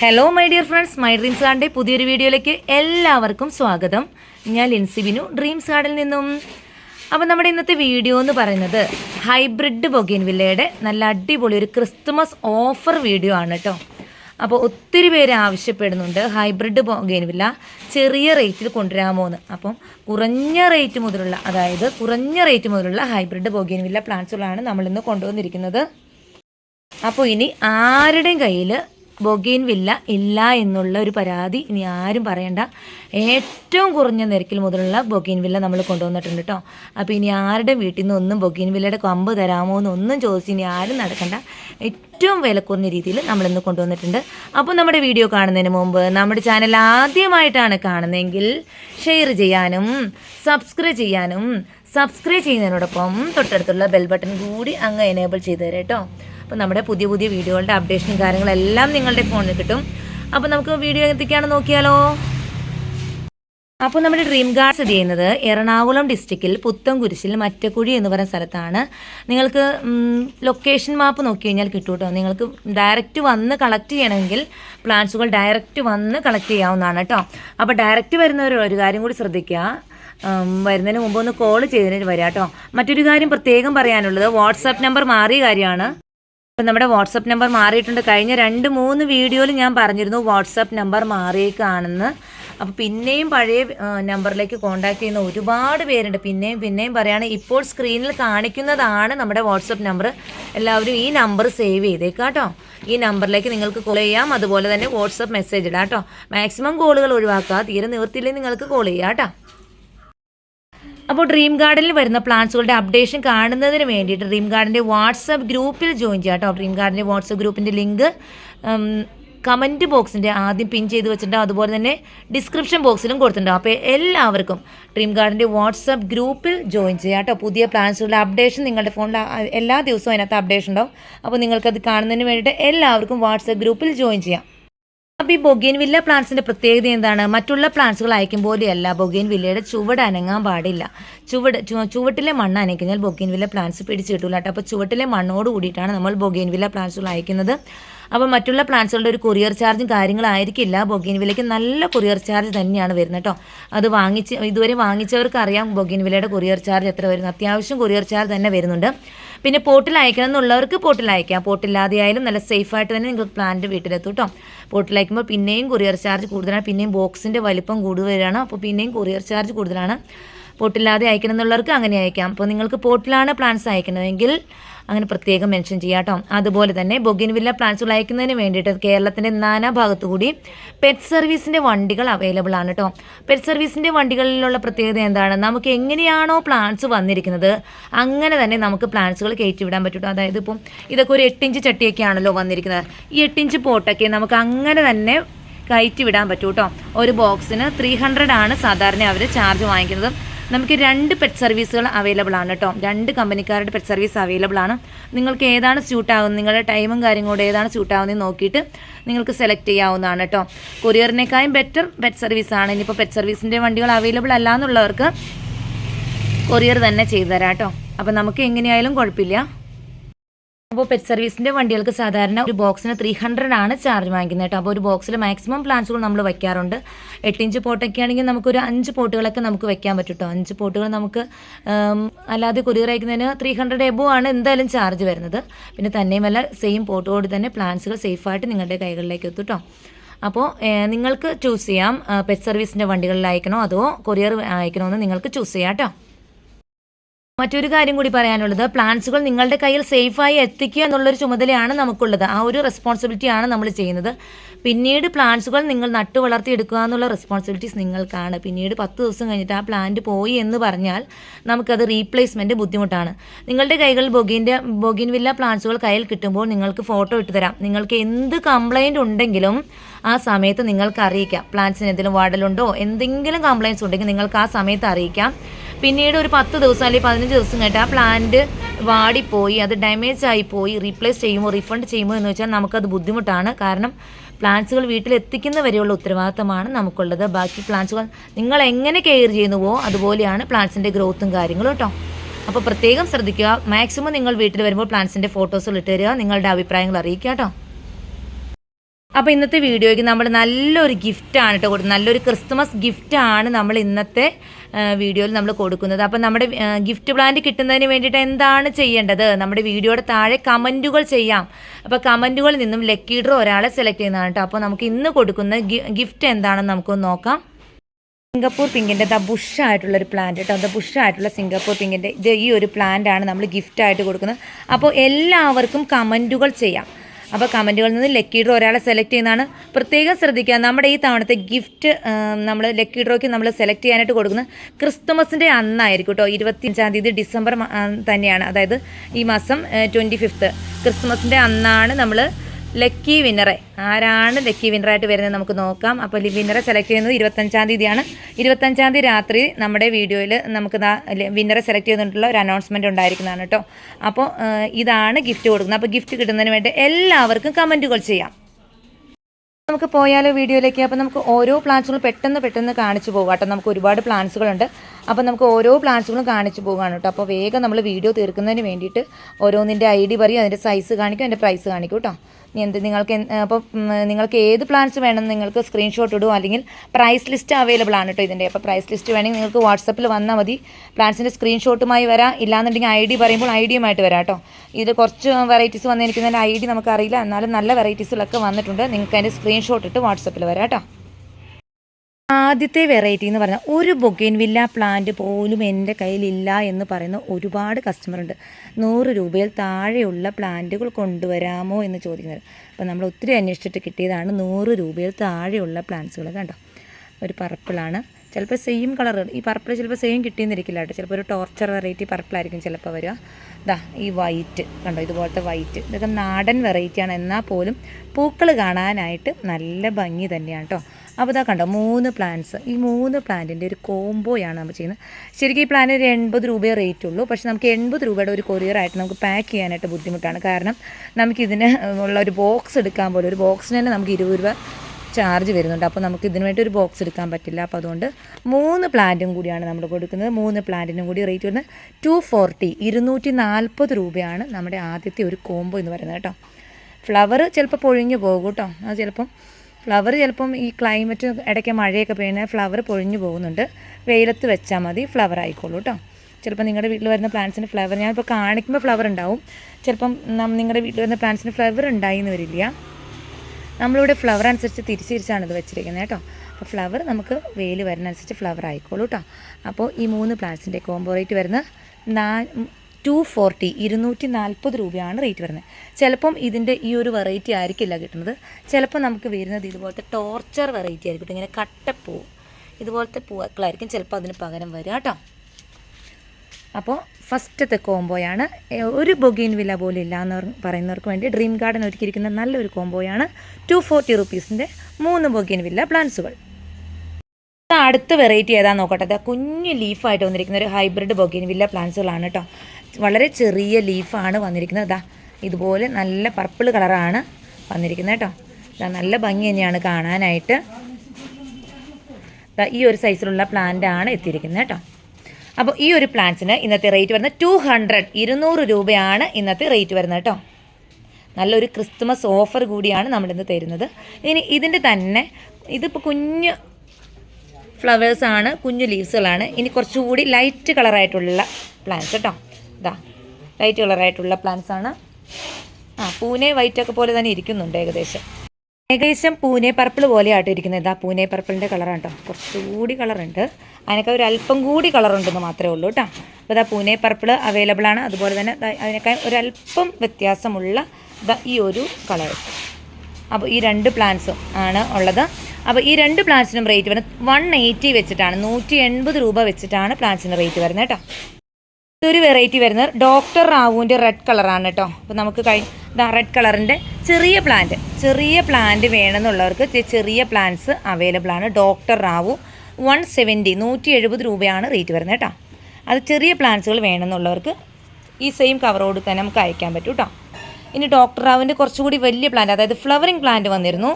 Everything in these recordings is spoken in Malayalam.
Hello my dear friends my dreams ഗാർഡിന്റെ പുതിയൊരു വീഡിയോയിലേക്ക് എല്ലാവർക്കും സ്വാഗതം. ഞാൻ ലിൻസി ബിനു ഡ്രീംസ് ഗാർഡിൽ നിന്നും. അപ്പോൾ നമ്മുടെ ഇന്നത്തെ വീഡിയോ എന്ന് പറയുന്നത് ഹൈബ്രിഡ് ബൊഗീൻ വില്ലയുടെ നല്ല അടിപൊളി ഒരു ക്രിസ്തുമസ് ഓഫർ വീഡിയോ ആണ് കേട്ടോ. അപ്പോൾ ഒത്തിരി പേര് ആവശ്യപ്പെടുന്നുണ്ട് ഹൈബ്രിഡ് ബൊഗീൻ വില്ല ചെറിയ റേറ്റിൽ കൊണ്ടുവരാമോ എന്ന്. അപ്പം കുറഞ്ഞ റേറ്റ് മുതലുള്ള അതായത് കുറഞ്ഞ റേറ്റ് മുതലുള്ള ഹൈബ്രിഡ് ബൊഗീൻ വില്ല പ്ലാന്റ്സുകളാണ് നമ്മളിന്ന് കൊണ്ടുവന്നിരിക്കുന്നത്. അപ്പോൾ ഇനി ആരുടെയും കയ്യിൽ ബൊഗെയിൻ വില്ല ഇല്ല എന്നുള്ള ഒരു പരാതി ഇനി ആരും പറയണ്ട. ഏറ്റവും കുറഞ്ഞ നിരക്കിൽ മുതലുള്ള ബൊഗീൻ വില്ല നമ്മൾ കൊണ്ടുവന്നിട്ടുണ്ട് കേട്ടോ അപ്പോൾ ഇനി ആരുടെ വീട്ടിൽ നിന്ന് ഒന്നും ബൊഗെയിൻ വില്ലയുടെ കമ്പ് തരാമോ എന്നൊന്നും ചോദിച്ച് ഇനി ആരും നടക്കണ്ട. ഏറ്റവും വില കുറഞ്ഞ രീതിയിൽ നമ്മളിന്ന് കൊണ്ടുവന്നിട്ടുണ്ട്. അപ്പോൾ നമ്മുടെ വീഡിയോ കാണുന്നതിന് മുമ്പ് നമ്മുടെ ചാനൽ ആദ്യമായിട്ടാണ് കാണുന്നതെങ്കിൽ ഷെയർ ചെയ്യാനും സബ്സ്ക്രൈബ് ചെയ്യാനും സബ്സ്ക്രൈബ് ചെയ്യുന്നതിനോടൊപ്പം തൊട്ടടുത്തുള്ള ബെൽ ബട്ടൺ കൂടി അങ്ങ് എനേബിൾ ചെയ്തു തരാം കേട്ടോ അപ്പോൾ നമ്മുടെ പുതിയ പുതിയ വീഡിയോകളുടെ അപ്ഡേഷനും കാര്യങ്ങളെല്ലാം നിങ്ങളുടെ ഫോണിൽ കിട്ടും. അപ്പോൾ നമുക്ക് വീഡിയോ എത്തിക്കാണ് നോക്കിയാലോ? അപ്പോൾ നമ്മുടെ ഡ്രീം ഗാർഡ് സ്ഥിതി ചെയ്യുന്നത് എറണാകുളം ഡിസ്ട്രിക്റ്റിൽ പുത്തൻകുരിശിൽ മറ്റക്കുഴി എന്ന് പറയുന്ന സ്ഥലത്താണ്. നിങ്ങൾക്ക് ലൊക്കേഷൻ മാപ്പ് നോക്കി കഴിഞ്ഞാൽ കിട്ടും കേട്ടോ. നിങ്ങൾക്ക് ഡയറക്റ്റ് വന്ന് കളക്ട് ചെയ്യണമെങ്കിൽ പ്ലാന്റ്സുകൾ ഡയറക്റ്റ് വന്ന് കളക്ട് ചെയ്യാവുന്നതാണ് കേട്ടോ. അപ്പോൾ ഡയറക്റ്റ് വരുന്നവർ ഒരു കാര്യം കൂടി ശ്രദ്ധിക്കുക. വരുന്നതിന് മുമ്പ് ഒന്ന് കോൾ ചെയ്തതിന് വരാം കേട്ടോ. മറ്റൊരു കാര്യം പ്രത്യേകം പറയാനുള്ളത് വാട്സാപ്പ് നമ്പർ മാറിയ കാര്യമാണ്. ഇപ്പം നമ്മുടെ വാട്സപ്പ് നമ്പർ മാറിയിട്ടുണ്ട്. കഴിഞ്ഞ രണ്ട് മൂന്ന് വീഡിയോയിൽ ഞാൻ പറഞ്ഞിരുന്നു വാട്സപ്പ് നമ്പർ മാറിയേക്കാണെന്ന്. അപ്പോൾ പിന്നെയും പഴയ നമ്പറിലേക്ക് കോൺടാക്ട് ചെയ്യുന്ന ഒരുപാട് പേരുണ്ട്. പിന്നെയും പിന്നെയും പറയുകയാണ് ഇപ്പോൾ സ്ക്രീനിൽ കാണിക്കുന്നതാണ് നമ്മുടെ വാട്സപ്പ് നമ്പർ. എല്ലാവരും ഈ നമ്പർ സേവ് ചെയ്തേക്കാട്ടോ ഈ നമ്പറിലേക്ക് നിങ്ങൾക്ക് കോൾ ചെയ്യാം. അതുപോലെ തന്നെ വാട്സപ്പ് മെസ്സേജ് ഇടാം കേട്ടോ. മാക്സിമം കോളുകൾ ഒഴിവാക്കുക. തീരെ നിവർത്തിയില്ലെങ്കിൽ നിങ്ങൾക്ക് കോൾ ചെയ്യാം കേട്ടോ. അപ്പോൾ ഡ്രീം ഗാർഡനിൽ വരുന്ന പ്ലാന്റ്സുകളുടെ അപ്ഡേഷൻ കാണുന്നതിന് വേണ്ടിയിട്ട് ഡ്രീം ഗാർഡന്റെ വാട്സപ്പ് ഗ്രൂപ്പിൽ ജോയിൻ ചെയ്യാം കേട്ടോ. ഡ്രീം ഗാർഡന്റെ വാട്സപ്പ് ഗ്രൂപ്പിന്റെ ലിങ്ക് കമന്റ് ബോക്സിന്റെ ആദ്യം പിൻ ചെയ്ത് വെച്ചിട്ടുണ്ട്. അതുപോലെ തന്നെ ഡിസ്ക്രിപ്ഷൻ ബോക്സിലും കൊടുത്തിട്ടുണ്ട്. അപ്പോൾ എല്ലാവർക്കും ഡ്രീം ഗാർഡന്റെ വാട്സപ്പ് ഗ്രൂപ്പിൽ ജോയിൻ ചെയ്യാം കേട്ടോ. പുതിയ പ്ലാൻസുകളുടെ അപ്ഡേഷൻ നിങ്ങളുടെ ഫോണിൽ എല്ലാ ദിവസവും അതിനകത്ത് അപ്ഡേഷൻ ഉണ്ടാവും. അപ്പോൾ നിങ്ങൾക്കത് കാണുന്നതിന് വേണ്ടിയിട്ട് എല്ലാവർക്കും വാട്സപ്പ് ഗ്രൂപ്പിൽ ജോയിൻ ചെയ്യാം. അപ്പോൾ ഈ ബൊഗീൻ വില്ല പ്ലാന്റ്സിന്റെ പ്രത്യേകത എന്താണ്? മറ്റുള്ള പ്ലാന്റ്സുകൾ അയക്കും പോലെയല്ല. ബൊഗീൻ വില്ലയുടെ ചുവട് അനങ്ങാൻ പാടില്ല. ചുവട് ചുവട്ടിലെ മണ്ണ് അനങ്ങിക്കഴിഞ്ഞാൽ ബൊഗീൻ വില്ല പ്ലാന്റ്സ് പിടിച്ച് കിട്ടില്ല കേട്ടോ. അപ്പോൾ ചുവട്ടിലെ മണ്ണോട് കൂടിയിട്ടാണ് നമ്മൾ ബൊഗീൻ വില്ല പ്ലാന്റ്സുകൾ അയക്കുന്നത്. അപ്പോൾ മറ്റുള്ള പ്ലാന്റ്സുകളുടെ ഒരു കൊറിയർ ചാർജും കാര്യങ്ങളായിരിക്കില്ല. ബൊഗീൻ വിലയ്ക്ക് നല്ല കൊറിയർ ചാർജ് തന്നെയാണ് വരുന്നത് കേട്ടോ. അത് വാങ്ങിച്ച് ഇതുവരെ വാങ്ങിച്ചവർക്ക് അറിയാം ബൊഗേൻ വില്ലയുടെ കൊറിയർ ചാർജ് എത്ര വരുന്നു. അത്യാവശ്യം കൊറിയർ ചാർജ് തന്നെ വരുന്നുണ്ട്. പിന്നെ പോട്ടിൽ അയക്കണം എന്നുള്ളവർക്ക് പോട്ടിൽ അയക്കാം. പോട്ടില്ലാതെ ആയാലും നല്ല സേഫായിട്ട് തന്നെ നിങ്ങൾക്ക് പ്ലാന്റ് വീട്ടിലെത്തും കേട്ടോ പോട്ടിൽ അയക്കുമ്പോൾ പിന്നെയും കൊറിയർ ചാർജ് കൂടുതലാണ്. പിന്നെയും ബോക്സിന്റെ വലിപ്പം കൂടുതലാണ്. അപ്പോൾ പിന്നെയും കൊറിയർ ചാർജ് കൂടുതലാണ്. പോട്ടില്ലാതെ അയക്കണം എന്നുള്ളവർക്ക് അങ്ങനെ അയക്കാം. അപ്പോൾ നിങ്ങൾക്ക് പോട്ടിലാണ് പ്ലാന്റ്സ് അയക്കണമെങ്കിൽ അങ്ങനെ പ്രത്യേകം മെൻഷൻ ചെയ്യാം കേട്ടോ. അതുപോലെ തന്നെ ബൊഗിൻവില്ല പ്ലാന്റ്സുകൾ അയക്കുന്നതിന് വേണ്ടിയിട്ട് കേരളത്തിന്റെ നാനാ ഭാഗത്തുകൂടി പെറ്റ് സർവീസിന്റെ വണ്ടികൾ അവൈലബിൾ ആണ് കേട്ടോ. പെറ്റ് സർവീസിന്റെ വണ്ടികളിലുള്ള പ്രത്യേകത എന്താണ്? നമുക്ക് എങ്ങനെയാണോ പ്ലാന്റ്സ് വന്നിരിക്കുന്നത് അങ്ങനെ തന്നെ നമുക്ക് പ്ലാന്റ്സുകൾ കയറ്റിവിടാൻ പറ്റും അതായത് ഇപ്പം ഇതൊക്കെ ഒരു എട്ടിഞ്ച് ചട്ടിയൊക്കെ ആണല്ലോ വന്നിരിക്കുന്നത്. ഈ എട്ടിഞ്ച് പോട്ടൊക്കെ നമുക്ക് അങ്ങനെ തന്നെ കയറ്റി വിടാൻ പറ്റും കേട്ടോ. ഒരു ബോക്സിന് ത്രീ ഹൺഡ്രഡ് ആണ് സാധാരണ അവർ ചാർജ് വാങ്ങിക്കുന്നത്. നമുക്ക് രണ്ട് പെറ്റ് സർവീസുകൾ അവൈലബിൾ ആണ് കേട്ടോ രണ്ട് കമ്പനിക്കാരുടെ പെറ്റ് സർവീസ് അവൈലബിൾ ആണ്. നിങ്ങൾക്ക് ഏതാണ് സ്യൂട്ട് ആകുന്നത് നിങ്ങളുടെ ടൈമും കാര്യങ്ങളോട് ഏതാണ് സ്യൂട്ട് ആകുന്നത് നോക്കിയിട്ട് നിങ്ങൾക്ക് സെലക്ട് ചെയ്യാവുന്നതാണ് കേട്ടോ കൊറിയറിനേക്കാളും ബെറ്റർ പെറ്റ് സർവീസ് ആണ്. ഇനിയിപ്പോൾ പെറ്റ് സർവീസിന്റെ വണ്ടികൾ അവൈലബിൾ അല്ല എന്നുള്ളവർക്ക് കൊറിയർ തന്നെ ചെയ്തു തരാം കേട്ടോ അപ്പോൾ നമുക്ക് എങ്ങനെയായാലും കുഴപ്പമില്ല. അപ്പോൾ പെറ്റ് സർവീസിന്റെ വണ്ടികൾക്ക് സാധാരണ ഒരു ബോക്സിന് ത്രീ ഹൺഡ്രഡ് ആണ് ചാർജ് വാങ്ങിക്കുന്നത് കേട്ടോ. അപ്പോൾ ഒരു ബോക്സിൽ മാക്സിമം പ്ലാന്റ്സുകൾ നമ്മൾ വെക്കാറുണ്ട് എട്ടിഞ്ച് പോട്ടൊക്കെ ആണെങ്കിൽ നമുക്കൊരു അഞ്ച് പോട്ടുകളൊക്കെ നമുക്ക് വെക്കാൻ പറ്റും കേട്ടോ. അഞ്ച് പോട്ടുകൾ നമുക്ക് അല്ലാതെ കൊറിയർ അയക്കുന്നതിന് ത്രീ ഹൺഡ്രഡ് എബോ ആണ് എന്തായാലും ചാർജ് വരുന്നത്. പിന്നെ തന്നെയുമല്ല സെയിം പോട്ടോട് തന്നെ പ്ലാന്റ്സുകൾ സേഫായിട്ട് നിങ്ങളുടെ കൈകളിലേക്ക് എത്തും കേട്ടോ. അപ്പോൾ നിങ്ങൾക്ക് ചൂസ് ചെയ്യാം പെറ്റ് സർവീസിന്റെ വണ്ടികളിൽ അയക്കണോ അതോ കൊറിയർ അയക്കണോ എന്ന് നിങ്ങൾക്ക് ചൂസ് ചെയ്യാം കേട്ടോ. മറ്റൊരു കാര്യം കൂടി പറയാനുള്ളത് പ്ലാന്റ്സുകൾ നിങ്ങളുടെ കയ്യിൽ സേഫായി എത്തിക്കുക എന്നുള്ളൊരു ചുമതലയാണ് നമുക്കുള്ളത്. ആ ഒരു റെസ്പോൺസിബിലിറ്റി ആണ് നമ്മൾ ചെയ്യുന്നത്. പിന്നീട് പ്ലാന്റ്സുകൾ നിങ്ങൾ നട്ടു വളർത്തിയെടുക്കുക എന്നുള്ള റെസ്പോൺസിബിലിറ്റീസ് നിങ്ങൾക്കാണ്. പിന്നീട് പത്ത് ദിവസം കഴിഞ്ഞിട്ട് ആ പ്ലാന്റ് പോയി എന്ന് പറഞ്ഞാൽ നമുക്കത് റീപ്ലേസ്മെന്റ് ബുദ്ധിമുട്ടാണ്. നിങ്ങളുടെ കൈകളിൽ ബൊഗിന്റെ ബൊഗിൻ വില്ല പ്ലാന്റ്സുകൾ കയ്യിൽ കിട്ടുമ്പോൾ നിങ്ങൾക്ക് ഫോട്ടോ ഇട്ട് തരാം. നിങ്ങൾക്ക് എന്ത് കംപ്ലൈന്റ് ഉണ്ടെങ്കിലും ആ സമയത്ത് നിങ്ങൾക്ക് അറിയിക്കാം പ്ലാന്റ്സിന് എന്തെങ്കിലും വാടലുണ്ടോ? എന്തെങ്കിലും കംപ്ലയിൻസ് ഉണ്ടെങ്കിൽ നിങ്ങൾക്ക് ആ സമയത്ത് അറിയിക്കാം. പിന്നീട് ഒരു പത്ത് ദിവസം അല്ലെങ്കിൽ പതിനഞ്ച് ദിവസം കഴിഞ്ഞിട്ട് ആ പ്ലാന്റ് വാടിപ്പോയി അത് ഡാമേജ് ആയി പോയി റീപ്ലേസ് ചെയ്യുമോ റീഫണ്ട് ചെയ്യുമോ എന്ന് വെച്ചാൽ നമുക്കത് ബുദ്ധിമുട്ടാണ്. കാരണം പ്ലാന്റ്സുകൾ വീട്ടിൽ എത്തിക്കുന്ന വരെയുള്ള ഉത്തരവാദിത്തമാണ് നമുക്കുള്ളത്. ബാക്കി പ്ലാന്റ്സുകൾ നിങ്ങൾ എങ്ങനെ കെയർ ചെയ്യുന്നുവോ അതുപോലെയാണ് പ്ലാന്റ്സിന്റെ ഗ്രോത്തും കാര്യങ്ങളും കേട്ടോ അപ്പോൾ പ്രത്യേകം ശ്രദ്ധിക്കുക. മാക്സിമം നിങ്ങൾ വീട്ടിൽ വരുമ്പോൾ പ്ലാന്റ്സിന്റെ ഫോട്ടോസുകൾ ഇട്ട് തരിക. നിങ്ങളുടെ അഭിപ്രായങ്ങൾ അറിയിക്കുക കേട്ടോ അപ്പോൾ ഇന്നത്തെ വീഡിയോയ്ക്ക് നമ്മൾ നല്ലൊരു ഗിഫ്റ്റാണ് കേട്ടോ കൊടുക്കുന്നത്. നല്ലൊരു ക്രിസ്മസ് ഗിഫ്റ്റാണ് നമ്മൾ ഇന്നത്തെ വീഡിയോയിൽ നമ്മൾ കൊടുക്കുന്നത്. അപ്പോൾ നമ്മുടെ ഗിഫ്റ്റ് പ്ലാന്റ് കിട്ടുന്നതിന് വേണ്ടിയിട്ട് എന്താണ് ചെയ്യേണ്ടത്? നമ്മുടെ വീഡിയോയുടെ താഴെ കമന്റുകൾ ചെയ്യാം. അപ്പോൾ കമന്റുകളിൽ നിന്നും ലക്കി ഡ്രോ ഒരാളെ സെലക്ട് ചെയ്യുന്നതാണ് കേട്ടോ അപ്പോൾ നമുക്ക് ഇന്ന് കൊടുക്കുന്ന ഗിഫ്റ്റ് എന്താണെന്ന് നമുക്കൊന്ന് നോക്കാം. സിംഗപ്പൂർ പിങ്കിന്റെ ദ ബുഷായിട്ടുള്ള ഒരു പ്ലാന്റ് കേട്ടോ ദ ബുഷായിട്ടുള്ള സിംഗപ്പൂർ പിങ്കിന്റെ ഇത് ഈ ഒരു പ്ലാന്റ് ആണ് നമ്മൾ ഗിഫ്റ്റായിട്ട് കൊടുക്കുന്നത്. അപ്പോൾ എല്ലാവർക്കും കമന്റുകൾ ചെയ്യാം. അപ്പോൾ കമന്റുകളിൽ നിന്ന് ലക്കി ഡ്രോ ഒരാളെ സെലക്ട് ചെയ്യുന്നതാണ്. പ്രത്യേകം ശ്രദ്ധിക്കുക നമ്മുടെ ഈ തവണത്തെ ഗിഫ്റ്റ് നമ്മൾ ലക്കി ഡ്രോയ്ക്ക് നമ്മൾ സെലക്ട് ചെയ്യാനായിട്ട് കൊടുക്കുന്നത് ക്രിസ്തുമസിന്റെ അന്നായിരിക്കും കേട്ടോ. ഇരുപത്തിയഞ്ചാം തീയതി ഡിസംബർ തന്നെയാണ്. അതായത് ഈ മാസം ട്വന്റി ഫിഫ്ത്ത് ക്രിസ്തുമസിന്റെ അന്നാണ് നമ്മൾ ലക്കി വിന്നറെ. ആരാണ് ലക്കി വിന്നറായിട്ട് വരുന്നത് നമുക്ക് നോക്കാം. അപ്പോൾ വിന്നറെ സെലക്ട് ചെയ്യുന്നത് ഇരുപത്തഞ്ചാം തീയതിയാണ്. ഇരുപത്തഞ്ചാം തീയതി രാത്രി നമ്മുടെ വീഡിയോയിൽ നമുക്ക് വിന്നറെ സെലക്ട് ചെയ്തിട്ടുള്ള ഒരു അനൗൺസ്മെന്റ് ഉണ്ടായിരിക്കുന്നതാണ് കേട്ടോ. അപ്പോൾ ഇതാണ് ഗിഫ്റ്റ് കൊടുക്കുന്നത്. അപ്പോൾ ഗിഫ്റ്റ് കിട്ടുന്നതിന് വേണ്ടി എല്ലാവർക്കും കമന്റുകൾ ചെയ്യാം. നമുക്ക് പോയാലോ വീഡിയോയിലേക്ക്. അപ്പോൾ നമുക്ക് ഓരോ പ്ലാന്റ്സുകളും പെട്ടെന്ന് പെട്ടെന്ന് കാണിച്ചു പോകാം കേട്ടോ. നമുക്ക് ഒരുപാട് പ്ലാന്റ്സുകളുണ്ട് അപ്പോൾ നമുക്ക് ഓരോ പ്ലാന്റ്സുകളും കാണിച്ചു പോകാണ് കേട്ടോ. അപ്പോൾ വേഗം നമ്മൾ വീഡിയോ തീർക്കുന്നതിന് വേണ്ടിയിട്ട് ഓരോന്നിന്റെ ഐ ഡി പറയും അതിന്റെ സൈസ് കാണിക്കും അതിന്റെ പ്രൈസ് കാണിക്കും കേട്ടോ. എന്ത് നിങ്ങൾക്ക് അപ്പോൾ നിങ്ങൾക്ക് ഏത് പ്ലാൻസ് വേണമെന്ന് നിങ്ങൾക്ക് സ്ക്രീൻഷോട്ട് ഇടും. അല്ലെങ്കിൽ പ്രൈസ് ലിസ്റ്റ് അവൈലബിൾ ആണ് കേട്ടോ ഇതിന്റെ. അപ്പോൾ പ്രൈസ് ലിസ്റ്റ് വേണമെങ്കിൽ നിങ്ങൾക്ക് വാട്സപ്പിൽ വന്നാൽ മതി. പ്ലാൻസിന്റെ സ്ക്രീൻഷോട്ടുമായി വരാം. ഇല്ലാന്നുണ്ടെങ്കിൽ ഐ ഡി പറയുമ്പോൾ ഐ ഡിയുമായിട്ട് വരാം കേട്ടോ ഇതിൽ കുറച്ച് വെറൈറ്റീസ് വന്നിരിക്കുന്നതിന്റെ ഐ ഡി നമുക്കറിയില്ല. എന്നാലും നല്ല വെറൈറ്റീസിലൊക്കെ വന്നിട്ടുണ്ട്. നിങ്ങൾക്ക് അതിന്റെ സ്ക്രീൻഷോട്ട് ഇട്ട് വാട്സപ്പിൽ വരാം കേട്ടോ ആദ്യത്തെ വെറൈറ്റി എന്ന് പറഞ്ഞാൽ ഒരു ബൊഗൈൻ വില്ല പ്ലാന്റ് പോലും എന്റെ കയ്യിലില്ല എന്ന് പറയുന്ന ഒരുപാട് കസ്റ്റമറുണ്ട് നൂറ് രൂപയിൽ താഴെയുള്ള പ്ലാന്റുകൾ കൊണ്ടുവരാമോ എന്ന് ചോദിക്കുന്നത്. അപ്പോൾ നമ്മൾ ഒത്തിരി അന്വേഷിച്ചിട്ട് കിട്ടിയതാണ് നൂറ് രൂപയിൽ താഴെയുള്ള പ്ലാന്റ്സുകൾ കണ്ടോ? ഒരു പർപ്പിളാണ് ചിലപ്പോൾ സെയിം കളർ ഈ പർപ്പിൾ ചിലപ്പോൾ സെയിം കിട്ടിയെന്നിരിക്കില്ല കേട്ടോ. ചിലപ്പോൾ ഒരു ടോർച്ചർ വെറൈറ്റി പർപ്പിളായിരിക്കും ചിലപ്പോൾ വരിക. ഇതാ ഈ വൈറ്റ് കണ്ടോ? ഇതുപോലത്തെ വൈറ്റ് ഇതൊക്കെ നാടൻ വെറൈറ്റിയാണ് എന്നാൽ പോലും പൂക്കൾ കാണാനായിട്ട് നല്ല ഭംഗി തന്നെയാണ് കേട്ടോ. അപ്പോൾ ഇതാ കണ്ടോ മൂന്ന് പ്ലാന്റ്സ് ഈ മൂന്ന് പ്ലാന്റിന്റെ ഒരു കോംബോയാണ് നമ്മൾ ചെയ്യുന്നത്. ശരിക്കും ഈ പ്ലാന്റ് ഒരു എൺപത് രൂപയെ റേറ്റ് ഉള്ളൂ. പക്ഷേ നമുക്ക് എൺപത് രൂപയുടെ ഒരു കൊറിയറായിട്ട് നമുക്ക് പാക്ക് ചെയ്യാനായിട്ട് ബുദ്ധിമുട്ടാണ്. കാരണം നമുക്കിതിന് ഉള്ള ഒരു ബോക്സ് എടുക്കാൻ പോലും ഒരു ബോക്സിന് തന്നെ നമുക്ക് ഇരുപത് രൂപ ചാർജ് വരുന്നുണ്ട്. അപ്പോൾ നമുക്ക് ഇതിന് വേണ്ടി ഒരു ബോക്സ് എടുക്കാൻ പറ്റില്ല. അപ്പോൾ അതുകൊണ്ട് മൂന്ന് പ്ലാന്റും കൂടിയാണ് നമ്മൾ കൊടുക്കുന്നത്. മൂന്ന് പ്ലാന്റിനും കൂടി റേറ്റ് വരുന്നത് ടു ഫോർട്ടി ഇരുന്നൂറ്റി നാൽപ്പത് രൂപയാണ് നമ്മുടെ ആദ്യത്തെ ഒരു കോംബോ എന്ന് പറയുന്നത് കേട്ടോ. ഫ്ലവർ ചിലപ്പോൾ പൊഴിഞ്ഞു പോകും കേട്ടോ. അത് ചിലപ്പം ഫ്ലവർ ചിലപ്പം ഈ ക്ലൈമറ്റ് ഇടയ്ക്ക് മഴയൊക്കെ പെയ്യുന്ന ഫ്ലവർ പൊഴിഞ്ഞു പോകുന്നുണ്ട്. വെയിലത്ത് വെച്ചാൽ മതി ഫ്ലവർ ആയിക്കോളൂ കേട്ടോ ചിലപ്പോൾ നിങ്ങളുടെ വീട്ടിൽ വരുന്ന പ്ലാന്റ്സിന്റെ ഫ്ലവർ ഞാനിപ്പോൾ കാണിക്കുമ്പോൾ ഫ്ലവർ ഉണ്ടാവും. ചിലപ്പം നിങ്ങളുടെ വീട്ടിൽ വരുന്ന പ്ലാന്റ്സിന് ഫ്ലവർ ഉണ്ടായി എന്ന് വരില്ല. നമ്മളിവിടെ ഫ്ലവർ അനുസരിച്ച് തിരിച്ച് തിരിച്ചാണ് ഇത് വെച്ചിരിക്കുന്നത് കേട്ടോ അപ്പോൾ ഫ്ലവർ നമുക്ക് വെയിൽ വരുന്നതനുസരിച്ച് ഫ്ലവർ ആയിക്കോളൂ കേട്ടോ അപ്പോൾ ഈ മൂന്ന് പ്ലാന്റ്സിന്റെ കോംബോ റേറ്റ് വരുന്നത് നാ ടു ഫോർട്ടി ഇരുന്നൂറ്റി നാൽപ്പത് രൂപയാണ് റേറ്റ് വരുന്നത്. ചിലപ്പം ഇതിന്റെ ഈ ഒരു വെറൈറ്റി ആയിരിക്കില്ല കിട്ടുന്നത്. ചിലപ്പോൾ നമുക്ക് വരുന്നത് ഇതുപോലത്തെ ടോർച്ചർ വെറൈറ്റി ആയിരിക്കും. ഇങ്ങനെ കട്ടപ്പൂ ഇതുപോലത്തെ പൂക്കളായിരിക്കും ചിലപ്പോൾ അതിന് പകരം വരിക കേട്ടോ. അപ്പോൾ ഫസ്റ്റത്തെ കോംബോയാണ് ഒരു ബൊഗീൻ വില പോലും ഇല്ല എന്ന് പറയുന്നവർക്ക് വേണ്ടി ഡ്രീം ഗാർഡൻ ഒരുക്കിയിരിക്കുന്ന നല്ലൊരു കോംബോയാണ് ടു ഫോർട്ടി റുപ്പീസിന്റെ മൂന്ന് ബൊഗീൻ വില്ല പ്ലാന്റ്സുകൾ അടുത്ത വെറൈറ്റി ഏതാണെന്ന് നോക്കട്ടെ. കുഞ്ഞു ലീഫായിട്ട് വന്നിരിക്കുന്ന ഒരു ഹൈബ്രിഡ് ബൊഗീൻ വില്ല പ്ലാന്റ്സുകളാണ് കേട്ടോ. വളരെ ചെറിയ ലീഫാണ് വന്നിരിക്കുന്നത്. ദാ ഇതുപോലെ നല്ല പർപ്പിൾ കളറാണ് വന്നിരിക്കുന്നത് കേട്ടോ. ദാ നല്ല ഭംഗി തന്നെയാണ് കാണാനായിട്ട്. ഈ ഒരു സൈസിലുള്ള പ്ലാന്റ് ആണ് എത്തിയിരിക്കുന്നത് കേട്ടോ. അപ്പോൾ ഈ ഒരു പ്ലാന്റ്സിന് ഇന്നത്തെ റേറ്റ് വരുന്നത് ടു ഹൺഡ്രഡ് ഇരുന്നൂറ് രൂപയാണ് ഇന്നത്തെ റേറ്റ് വരുന്നത് കേട്ടോ. നല്ലൊരു ക്രിസ്മസ് ഓഫർ കൂടിയാണ് നമ്മളിന്ന് തരുന്നത്. ഇനി ഇതിന്റെ തന്നെ ഇതിപ്പോൾ കുഞ്ഞ് ഫ്ലവേഴ്സാണ് കുഞ്ഞു ലീവ്സുകളാണ് ഇനി കുറച്ചുകൂടി ലൈറ്റ് കളറായിട്ടുള്ള പ്ലാന്റ്സ് കേട്ടോ. ഇതാ ലൈറ്റ് കളറായിട്ടുള്ള പ്ലാന്റ്സ് ആണ്. ആ പൂനെ വൈറ്റ് ഒക്കെ പോലെ തന്നെ ഇരിക്കുന്നുണ്ട് ഏകദേശം. ഏകദേശം പൂനെ പർപ്പിൾ പോലെയായിട്ട് ഇരിക്കുന്നത്. ഇതാ പൂനെ പർപ്പിളിന്റെ കളറാണ് കേട്ടോ കുറച്ചുകൂടി കളറുണ്ട് അതിനൊക്കെ ഒരു അല്പം കൂടി കളറുണ്ടെന്ന് മാത്രമേ ഉള്ളൂ കേട്ടോ അപ്പോൾ ഇതാ പൂനെ പർപ്പിൾ അവൈലബിൾ ആണ്. അതുപോലെ തന്നെ അതിനൊക്കെ അതിനേക്കാൾ ഒരല്പം വ്യത്യാസമുള്ള ദാ ഈ ഒരു കളർ അപ്പോൾ ഈ രണ്ട് പ്ലാന്റ്സും ആണ് ഉള്ളത്. അപ്പോൾ ഈ രണ്ട് പ്ലാന്റ്സിനും റേറ്റ് വരുന്നത് വൺ എയ്റ്റി വെച്ചിട്ടാണ്. നൂറ്റി എൺപത് രൂപ വെച്ചിട്ടാണ് പ്ലാന്റ്സിന് റേറ്റ് വരുന്നത് കേട്ടോ ഇതൊരു വെറൈറ്റി വരുന്നത് ഡോക്ടർ റാവുവിന്റെ റെഡ് കളറാണ് കേട്ടോ അപ്പോൾ നമുക്ക് കഴി റെഡ് കളറിന്റെ ചെറിയ പ്ലാന്റ് ചെറിയ പ്ലാന്റ് വേണമെന്നുള്ളവർക്ക് ചെറിയ പ്ലാന്റ്സ് അവൈലബിൾ ആണ്. ഡോക്ടർ റാവു വൺ സെവന്റി നൂറ്റി എഴുപത് രൂപയാണ് റേറ്റ് വരുന്നത് കേട്ടോ അത് ചെറിയ പ്ലാന്റ്സുകൾ വേണമെന്നുള്ളവർക്ക് ഈ സെയിം കവറോട് തന്നെ നമുക്ക് അയക്കാൻ പറ്റും കേട്ടോ ഇനി ഡോക്ടർ റാവുവിന്റെ കുറച്ചുകൂടി വലിയ പ്ലാന്റ് അതായത് ഫ്ലവറിങ് പ്ലാന്റ് വന്നിരുന്നു.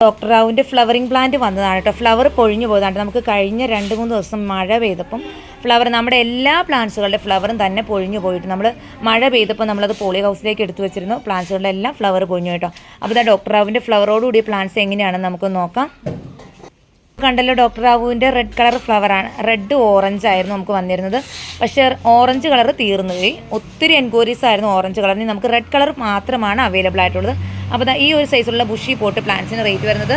ഡോക്ടർ റാവുവിന്റെ ഫ്ലവറിങ് പ്ലാന്റ് വന്നതാണ് കേട്ടോ ഫ്ലവർ പൊഴിഞ്ഞു പോയതാണ്. നമുക്ക് കഴിഞ്ഞ രണ്ട് മൂന്ന് ദിവസം മഴ പെയ്തപ്പം ഫ്ലവർ നമ്മുടെ എല്ലാ പ്ലാന്റ്സുകളുടെ ഫ്ലവറും തന്നെ പൊഴിഞ്ഞു പോയിട്ട് നമ്മൾ മഴ പെയ്തപ്പോൾ നമ്മളത് പോളി ഹൗസിലേക്ക് എടുത്തു വെച്ചിരുന്നു. പ്ലാന്റ്സുകളുടെ എല്ലാം ഫ്ലവർ പൊഴിഞ്ഞു കേട്ടോ. അപ്പോൾ ഇതാ ഡോക്ടർ റാവുവിന്റെ ഫ്ലവറോടുകൂടിയ പ്ലാന്റ്സ് എങ്ങനെയാണെന്ന് നമുക്ക് നോക്കാം. കണ്ടല്ലോ ഡോക്ടർ റാവുവിന്റെ റെഡ് കളർ ഫ്ലവറാണ് റെഡ് ഓറഞ്ച് ആയിരുന്നു നമുക്ക് വന്നിരുന്നത്. പക്ഷേ ഓറഞ്ച് കളർ തീർന്നു പോയി. ഒത്തിരി എൻക്വയറീസ് ആയിരുന്നു ഓറഞ്ച് കളറിന് നമുക്ക് റെഡ് കളർ മാത്രമാണ് അവൈലബിൾ ആയിട്ടുള്ളത്. അപ്പോൾ ഈ ഒരു സൈസുള്ള ബുഷി പോട്ട് പ്ലാന്റ്സിന് റേറ്റ് വരുന്നത്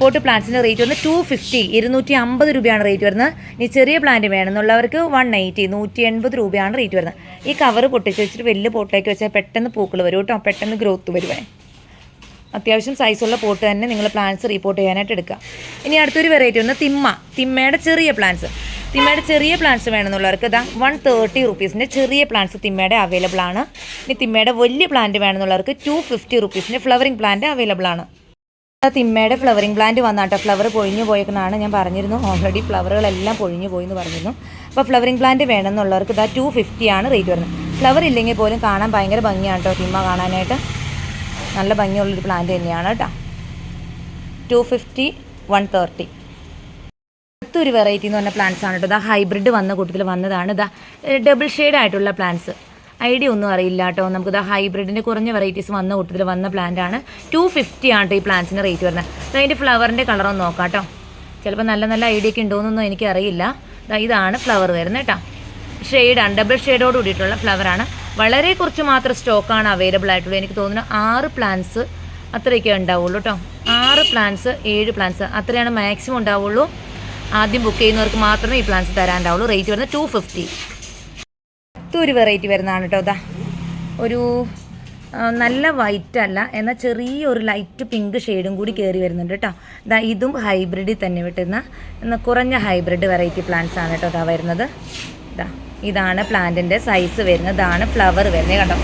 പോട്ട് പ്ലാന്റ്സിന്റെ റേറ്റ് വരുന്നത് ടു ഫിഫ്റ്റി ഇരുന്നൂറ്റി അമ്പത് രൂപയാണ് റേറ്റ് വരുന്നത്. ഇനി ചെറിയ പ്ലാന്റ് വേണമെന്നുള്ളവർക്ക് വൺ എയ്റ്റി നൂറ്റി എൺപത് രൂപയാണ് റേറ്റ് വരുന്നത്. ഈ കവർ പൊട്ടിച്ച് വെച്ചിട്ട് വലിയ പോട്ടിലേക്ക് വെച്ചാൽ പെട്ടെന്ന് പൂക്കൾ വരും കേട്ടോ. പെട്ടെന്ന് ഗ്രോത്ത് വരുവേ അത്യാവശ്യം സൈസുള്ള പോട്ട് തന്നെ നിങ്ങൾ പ്ലാന്റ്സ് റിപ്പോർട്ട് ചെയ്യാനായിട്ട് എടുക്കുക. ഇനി അടുത്തൊരു വെറൈറ്റി ഒന്ന് തിമ്മ. തിമ്മയുടെ ചെറിയ പ്ലാന്റ്സ് തിമ്മയുടെ ചെറിയ പ്ലാന്റ്സ് വേണമെന്നുള്ളവർക്ക് ഇതാ വൺ തേർട്ടി റുപ്പീസിന്റെ ചെറിയ പ്ലാന്റ്സ് തിമ്മയുടെ അവൈലബിൾ ആണ്. ഇനി തിമ്മയുടെ വലിയ പ്ലാന്റ് വേണമെന്നുള്ളവർക്ക് ടു ഫിഫ്റ്റി റുപ്പീസിന്റെ ഫ്ലവറിംഗ് പ്ലാന്റ് അവൈലബിൾ ആണ്. തിമ്മയുടെ ഫ്ലവറിംഗ് പ്ലാന്റ് വന്നാട്ടോ. ഫ്ലവർ പൊഴിഞ്ഞു പോയേക്കുന്നതാണ് ഞാൻ പറഞ്ഞിരുന്നു. ഓൾറെഡി ഫ്ലവറുകളെല്ലാം പൊഴിഞ്ഞു പോയി എന്ന് പറഞ്ഞിരുന്നു. അപ്പോൾ ഫ്ലവറിംഗ് പ്ലാന്റ് വേണമെന്നുള്ളവർക്ക് ഇതാ ടു ആണ് റേറ്റ് വരുന്നത്. ഫ്ലവർ ഇല്ലെങ്കിൽ പോലും കാണാൻ ഭയങ്കര ഭംഗിയാണ് കേട്ടോ തിമ്മ കാണാനായിട്ട്. നല്ല ഭംഗിയുള്ളൊരു പ്ലാന്റ് തന്നെയാണ് കേട്ടോ ടു ഫിഫ്റ്റി വൺ അടുത്തൊരു വെറൈറ്റി എന്ന് പറഞ്ഞ പ്ലാന്റ്സ് ആണ് കേട്ടോ ഇതാ ഹൈബ്രിഡ് വന്ന കൂട്ടത്തിൽ വന്നതാണ്. ഇതാ ഡബിൾ ഷെയ്ഡ് ആയിട്ടുള്ള പ്ലാന്റ്സ് ഐഡിയ ഒന്നും അറിയില്ല കേട്ടോ. നമുക്കിത് ഹൈബ്രിഡിന്റെ കുറഞ്ഞ വെറൈറ്റീസ് വന്ന കൂട്ടത്തിൽ വന്ന പ്ലാന്റ് ആണ്. ടു ഫിഫ്റ്റി ആണ് ഈ പ്ലാന്റ്സിന് റേറ്റ് വരുന്നത്. അപ്പോൾ അതിന്റെ ഫ്ലവറിന്റെ കളറൊന്ന് നോക്കാം കേട്ടോ ചിലപ്പോൾ നല്ല നല്ല ഐഡിയ ഒക്കെ ഉണ്ടോയെന്നൊന്നും എനിക്കറിയില്ല ഇതാണ് ഫ്ലവർ വരുന്നത് കേട്ടോ ഷെയ്ഡാണ് ഡബിൾ ഷെയ്ഡോട് കൂടിയിട്ടുള്ള ഫ്ലവറാണ് വളരെ കുറച്ച് മാത്രം സ്റ്റോക്കാണ് അവൈലബിൾ ആയിട്ടുള്ളത് എനിക്ക് തോന്നുന്നു ആറ് പ്ലാന്റ്സ് അത്രയൊക്കെ ഉണ്ടാവുള്ളൂ കേട്ടോ ആറ് പ്ലാന്റ്സ് ഏഴ് പ്ലാന്റ്സ് അത്രയാണ് മാക്സിമം ഉണ്ടാവുള്ളൂ. ആദ്യം ബുക്ക് ചെയ്യുന്നവർക്ക് മാത്രമേ ഈ പ്ലാന്റ്സ് തരാനുണ്ടാവുള്ളൂ. റേറ്റ് വരുന്നത് ടു ഫിഫ്റ്റി ഒരു വെറൈറ്റി വരുന്നതാണ് കേട്ടോ അതാ ഒരു നല്ല വൈറ്റ് അല്ല എന്നാൽ ചെറിയൊരു ലൈറ്റ് പിങ്ക് ഷെയ്ഡും കൂടി കയറി വരുന്നുണ്ട് കേട്ടോ. ഇതാ ഇതും ഹൈബ്രിഡിൽ തന്നെ വിട്ടുന്ന എന്നാൽ കുറഞ്ഞ ഹൈബ്രിഡ് വെറൈറ്റി പ്ലാന്റ്സ് ആണ് കേട്ടോ അതാ വരുന്നത്. ഇതാ ഇതാണ് പ്ലാന്റിന്റെ സൈസ് വരുന്നത്. ഇതാണ് ഫ്ലവർ വരുന്നത് കണ്ടോ